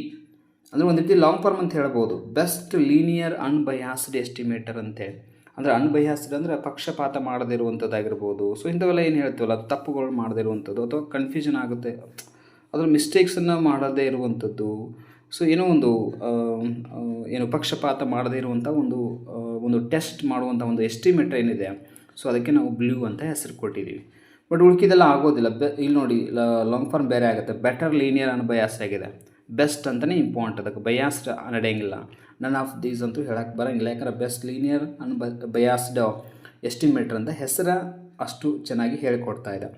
ಅಂದರೆ ಒಂದು ರೀತಿ ಲಾಂಗ್ ಫಾರ್ಮ್ ಅಂತ ಹೇಳ್ಬೋದು. ಬೆಸ್ಟ್ ಲೀನಿಯರ್ ಅನ್ಬಯಾಸ್ಡ್ ಎಸ್ಟಿಮೇಟರ್ ಅಂತೇಳಿ ಅಂದರೆ ಅನ್ಬಯಾಸ್ಡ್ ಅಂದರೆ ಪಕ್ಷಪಾತ ಮಾಡದಿರುವಂಥದ್ದಾಗಿರ್ಬೋದು. ಸೊ ಇಂಥವೆಲ್ಲ ಏನು ಹೇಳ್ತೀವಲ್ಲ? ತಪ್ಪುಗಳು ಮಾಡದಿರುವಂಥದ್ದು ಅಥವಾ ಕನ್ಫ್ಯೂಷನ್ ಆಗುತ್ತೆ. ಅದರ ಮಿಸ್ಟೇಕ್ಸನ್ನು ಮಾಡದೇ ಇರುವಂಥದ್ದು. ಸೊ ಏನೋ ಒಂದು ಏನು ಪಕ್ಷಪಾತ ಮಾಡದೇ ಇರುವಂಥ ಒಂದು ಒಂದು ಟೆಸ್ಟ್ ಮಾಡುವಂಥ ಒಂದು ಎಸ್ಟಿಮೇಟರ್ ಏನಿದೆ? ಸೊ ಅದಕ್ಕೆ ನಾವು ಬ್ಲೂ ಅಂತ ಹೆಸರು ಕೊಟ್ಟಿದ್ದೀವಿ. ಬಟ್ ಉಳ್ಕಿದೆಲ್ಲ ಆಗೋದಿಲ್ಲ. ಬೆ ಇಲ್ಲಿ ನೋಡಿ ಲಾಂಗ್ ಫಾರ್ಮ್ ಬೇರೆ ಆಗುತ್ತೆ. ಬೆಟರ್ ಲೀನಿಯರ್ ಅನ್ನೋ ಬಯಾಸ್ ಆಗಿದೆ. ಬೆಸ್ಟ್ ಅಂತಲೇ ಇಂಪಾರ್ಟೆಂಟ್ ಅದಕ್ಕೆ ಬಯಾಸ್ಡ್ ನಡೆಯಂಗಿಲ್ಲ. ನನ್ ಆಫ್ ದೀಸ್ ಅಂತೂ ಹೇಳಕ್ಕೆ ಬರೋಂಗಿಲ್ಲ. ಯಾಕಂದ್ರೆ best linear unbiased estimator ಅಂತ ಹೆಸರು ಅಷ್ಟು ಚೆನ್ನಾಗಿ ಹೇಳಿಕೊಡ್ತಾ ಇದೆ.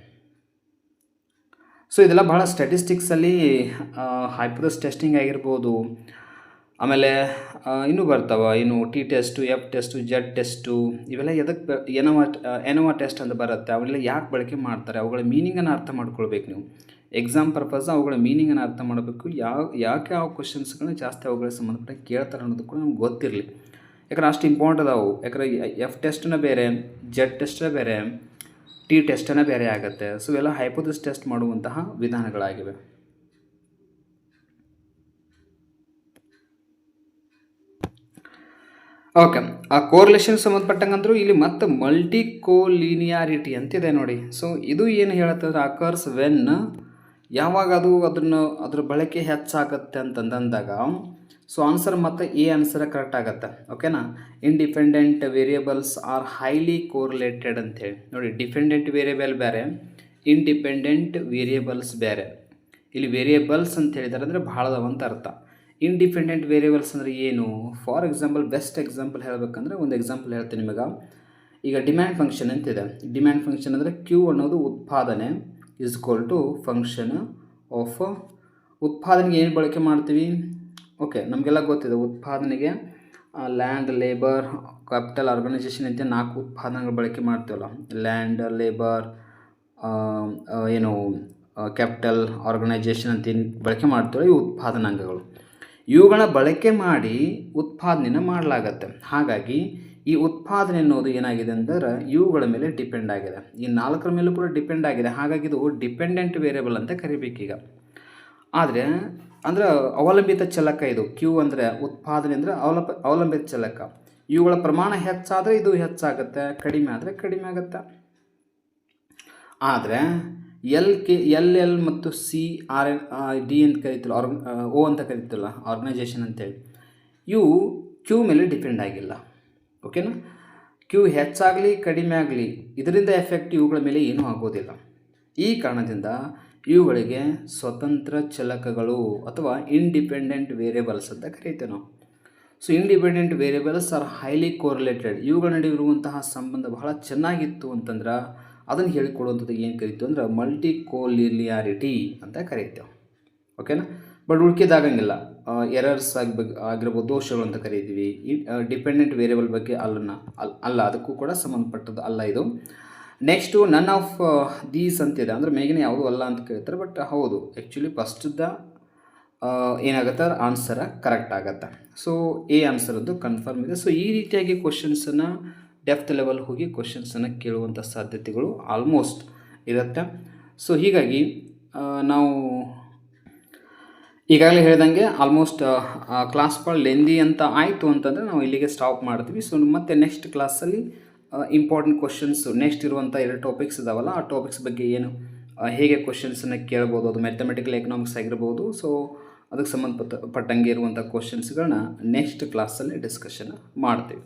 ಸೊ ಇದೆಲ್ಲ ಭಾಳ ಸ್ಟ್ಯಾಟಿಸ್ಟಿಕ್ಸಲ್ಲಿ ಹೈಪ್ರೋಸ್ ಟೆಸ್ಟಿಂಗ್ ಆಗಿರ್ಬೋದು ಆಮೇಲೆ ಇನ್ನೂ ಬರ್ತಾವ, ಇನ್ನು T test F test Z test ಇವೆಲ್ಲ ಎದಕ್ಕೆ ಎನೋವಾ ಎನೋವಾ ಟೆಸ್ಟ್ ಅಂತ ಬರುತ್ತೆ. ಅವೆಲ್ಲ ಯಾಕೆ ಬಳಕೆ ಮಾಡ್ತಾರೆ? ಅವುಗಳ ಮೀನಿಂಗನ್ನು ಅರ್ಥ ಮಾಡ್ಕೊಳ್ಬೇಕು ನೀವು. ಎಕ್ಸಾಮ್ ಪರ್ಪಸ್ ಅವುಗಳ ಮೀನಿಂಗನ್ನು ಅರ್ಥ ಮಾಡಬೇಕು. ಯಾವ ಯಾಕೆ ಯಾವ ಕ್ವಶನ್ಸ್ಗಳನ್ನ ಜಾಸ್ತಿ ಅವುಗಳ ಸಂಬಂಧಪಟ್ಟ ಕೇಳ್ತಾರೆ ಅನ್ನೋದು ಕೂಡ ನಮ್ಗೆ ಗೊತ್ತಿರಲಿ. ಯಾಕಂದ್ರೆ ಅಷ್ಟು ಇಂಪಾರ್ಟೆಂಟ್ ಅದಾವು. ಯಾಕಂದರೆ ಎಫ್ ಟೆಸ್ಟನ್ನು ಬೇರೆ ಜೆಡ್ ಟೆಸ್ಟೇ ಬೇರೆ ಟಿ ಟೆಸ್ಟನ್ನು ಬೇರೆ ಆಗುತ್ತೆ. ಸೊ ಇವೆಲ್ಲ ಹೈಪೋಥಿಸ್ ಟೆಸ್ಟ್ ಮಾಡುವಂತಹ ವಿಧಾನಗಳಾಗಿವೆ. ಓಕೆ, ಆ ಕೋರ್ಲೇಷನ್ ಸಂಬಂಧಪಟ್ಟಂಗಂದ್ರು ಇಲ್ಲಿ ಮತ್ತೆ ಮಲ್ಟಿ ಕೋಲಿನಿಯಾರಿಟಿ ಅಂತಿದೆ ನೋಡಿ. ಸೊ ಇದು ಏನು ಹೇಳುತ್ತಂದ್ರೆ ಅಕರ್ಸ್ ವೆನ್ ಯಾವಾಗ ಅದು ಅದನ್ನು ಅದ್ರ ಬಳಕೆ ಹೆಚ್ಚಾಗತ್ತೆ ಅಂತಂದಾಗ ಸೊ ಆನ್ಸರ್ ಮತ್ತು ಎ ಆನ್ಸರ್ ಕರೆಕ್ಟ್ ಆಗುತ್ತೆ ಓಕೆನಾ independent variables are highly correlated ಅಂತೇಳಿ ನೋಡಿ ಡಿಪೆಂಡೆಂಟ್ ವೇರಿಯೇಬಲ್ ಬೇರೆ ಇಂಡಿಪೆಂಡೆಂಟ್ ವೇರಿಯೇಬಲ್ಸ್ ಬೇರೆ ಇಲ್ಲಿ ವೇರಿಯೇಬಲ್ಸ್ ಅಂತ ಹೇಳಿದಾರೆ ಅಂದರೆ ಭಾಳ ಅರ್ಥ. ಇಂಡಿಪೆಂಡೆಂಟ್ ವೇರಿಯೇಬಲ್ಸ್ ಅಂದರೆ ಏನು? ಫಾರ್ ಎಕ್ಸಾಂಪಲ್ ಬೆಸ್ಟ್ ಎಕ್ಸಾಂಪಲ್ ಹೇಳಬೇಕಂದ್ರೆ ಒಂದು ಎಕ್ಸಾಂಪಲ್ ಹೇಳ್ತೀನಿ ನಿಮಗೆ. ಈಗ ಡಿಮ್ಯಾಂಡ್ ಫಂಕ್ಷನ್ ಅಂತಿದೆ ಡಿಮ್ಯಾಂಡ್ ಫಂಕ್ಷನ್ ಅಂದರೆ ಕ್ಯೂ ಅನ್ನೋದು ಉತ್ಪಾದನೆ is equal to function of ಉತ್ಪಾದನೆಗೆ ಏನು ಬಳಕೆ ಮಾಡ್ತೀವಿ? ಓಕೆ ನಮಗೆಲ್ಲ ಗೊತ್ತಿದೆ ಉತ್ಪಾದನೆಗೆ ಲ್ಯಾಂಡ್ ಲೇಬರ್ ಕ್ಯಾಪಿಟಲ್ ಆರ್ಗನೈಸೇಷನ್ ಅಂತ ನಾಲ್ಕು ಉತ್ಪಾದನೆಗಳು ಬಳಕೆ ಮಾಡ್ತೀವಲ್ಲ. ಲ್ಯಾಂಡ್ ಲೇಬರ್ ಏನು ಕ್ಯಾಪಿಟಲ್ ಆರ್ಗನೈಜೇಷನ್ ಅಂತ ಏನು ಬಳಕೆ ಮಾಡ್ತೀವಲ್ಲ ಈ ಉತ್ಪಾದನಾಂಗಗಳು. ಇವುಗಳನ್ನ ಬಳಕೆ ಮಾಡಿ ಉತ್ಪಾದನೆಯನ್ನು ಮಾಡಲಾಗತ್ತೆ. ಹಾಗಾಗಿ ಈ ಉತ್ಪಾದನೆ ಅನ್ನೋದು ಏನಾಗಿದೆ ಅಂದರೆ ಇವುಗಳ ಮೇಲೆ ಡಿಪೆಂಡ್ ಆಗಿದೆ. ಈ ನಾಲ್ಕರ ಮೇಲೂ ಕೂಡ ಡಿಪೆಂಡ್ ಆಗಿದೆ. ಹಾಗಾಗಿ ಇದು ಡಿಪೆಂಡೆಂಟ್ ವೇರಿಯಬಲ್ ಅಂತ ಕರಿಬೇಕೀಗ ಆದರೆ ಅಂದ್ರೆ ಅವಲಂಬಿತ ಚಲಕ ಇದು. ಕ್ಯೂ ಅಂದರೆ ಉತ್ಪಾದನೆ ಅಂದರೆ ಅವಲಂಬ, ಅವಲಂಬಿತ ಚಲಕ. ಇವುಗಳ ಪ್ರಮಾಣ ಹೆಚ್ಚಾದರೆ ಇದು ಹೆಚ್ಚಾಗುತ್ತೆ, ಕಡಿಮೆ ಆದರೆ ಕಡಿಮೆ ಆಗುತ್ತೆ. ಆದರೆ ಎಲ್ ಕೆ, ಎಲ್ ಎಲ್ ಮತ್ತು ಸಿ, ಆರ್, ಎನ್ ಡಿ ಅಂತ ಕರೀತಲ್ಲ ಆರ್ ಓ ಅಂತ ಕರೀತಲ್ಲ ಆರ್ಗನೈಜೇಷನ್ ಅಂತೇಳಿ. ಇವು ಕ್ಯೂ ಮೇಲೆ ಡಿಪೆಂಡ್ ಆಗಿಲ್ಲ. ಓಕೆನಾ ಕ್ಯೂ ಹೆಚ್ಚಾಗಲಿ, ಕಡಿಮೆ ಆಗಲಿ, ಇದರಿಂದ ಎಫೆಕ್ಟ್ ಇವುಗಳ ಮೇಲೆ ಏನೂ ಆಗೋದಿಲ್ಲ. ಈ ಕಾರಣದಿಂದ ಇವುಗಳಿಗೆ ಸ್ವತಂತ್ರ ಚಲಕಗಳು ಅಥವಾ ಇಂಡಿಪೆಂಡೆಂಟ್ ವೇರಿಯಬಲ್ಸ್ ಅಂತ ಕರೀತೇವೆ ನಾವು. So independent variables are highly correlated ಇವುಗಳ ನಡುವೆ ಇರುವಂತಹ ಸಂಬಂಧ ಬಹಳ ಚೆನ್ನಾಗಿತ್ತು ಅಂತಂದ್ರೆ ಅದನ್ನು ಹೇಳಿಕೊಡುವಂಥದ್ದು ಏನು ಕರಿತೀವಿ ಅಂದ್ರೆ ಮಲ್ಟಿ ಕೋಲಿಲಿಯಾರಿಟಿ ಅಂತ ಕರೀತೇವೆ ಓಕೆನಾ ಬಟ್ ಉಳ್ಕಿದಾಗಂಗಿಲ್ಲ. ಎರರ್ಸ್ ಆಗಬೇಕು ಆಗಿರ್ಬೋದು ದೋಷಗಳು ಅಂತ ಕರಿತೀವಿ. ಡಿಪೆಂಡೆಂಟ್ ವೇರಿಯಬಲ್ ಬಗ್ಗೆ ಅಲ್ಲನ್ನ, ಅಲ್, ಅಲ್ಲ, ಅದಕ್ಕೂ ಕೂಡ ಸಂಬಂಧಪಟ್ಟದ್ದು ಅಲ್ಲ ಇದು. ನೆಕ್ಸ್ಟು ನನ್ ಆಫ್ ದೀಸ್ ಅಂತಿದೆ. ಅಂದರೆ ಮೇಗಿನ ಯಾವುದು ಅಲ್ಲ ಅಂತ ಕೇಳ್ತಾರೆ ಬಟ್ ಹೌದು. ಆ್ಯಕ್ಚುಲಿ ಫಸ್ಟ್ದ ಏನಾಗುತ್ತೆ? ಆನ್ಸರ ಕರೆಕ್ಟ್ ಆಗುತ್ತೆ. ಸೊ ಎ ಆನ್ಸರದ್ದು ಕನ್ಫರ್ಮ್ ಇದೆ. ಸೊ ಈ ರೀತಿಯಾಗಿ ಕ್ವಶನ್ಸನ್ನು ಡೆಫ್ತ್ ಲೆವೆಲ್ ಹೋಗಿ ಕ್ವಶನ್ಸನ್ನು ಕೇಳುವಂಥ ಸಾಧ್ಯತೆಗಳು ಆಲ್ಮೋಸ್ಟ್ ಇರುತ್ತೆ. ಸೊ ಹೀಗಾಗಿ ನಾವು ಈಗಾಗಲೇ ಹೇಳ್ದಂಗೆ ಆಲ್ಮೋಸ್ಟ್ ಕ್ಲಾಸ್ ಭಾಳ ಲೆಂದಿ ಅಂತ ಆಯಿತು ಅಂತಂದರೆ ನಾವು ಇಲ್ಲಿಗೆ ಸ್ಟಾಪ್ ಮಾಡ್ತೀವಿ. ಸೊ ಮತ್ತೆ ನೆಕ್ಸ್ಟ್ ಕ್ಲಾಸಲ್ಲಿ ಇಂಪಾರ್ಟೆಂಟ್ ಕ್ವಶನ್ಸು ನೆಕ್ಸ್ಟ್ ಇರುವಂಥ ಎರಡು ಟಾಪಿಕ್ಸ್ ಇದಾವಲ್ಲ, ಆ ಟಾಪಿಕ್ಸ್ ಬಗ್ಗೆ ಏನು ಹೇಗೆ ಕ್ವಶನ್ಸನ್ನು ಕೇಳ್ಬೋದು, ಅದು ಮ್ಯಾಥಮೆಟಿಕಲ್ ಎಕನಾಮಿಕ್ಸ್ ಆಗಿರ್ಬೋದು. ಸೊ ಅದಕ್ಕೆ ಸಂಬಂಧಪಟ್ಟ, ಪಟ್ಟಂಗೆ ಇರುವಂಥ ಕ್ವಶನ್ಸ್ಗಳನ್ನ ನೆಕ್ಸ್ಟ್ ಕ್ಲಾಸಲ್ಲಿ ಡಿಸ್ಕಷನ್ ಮಾಡ್ತೀವಿ.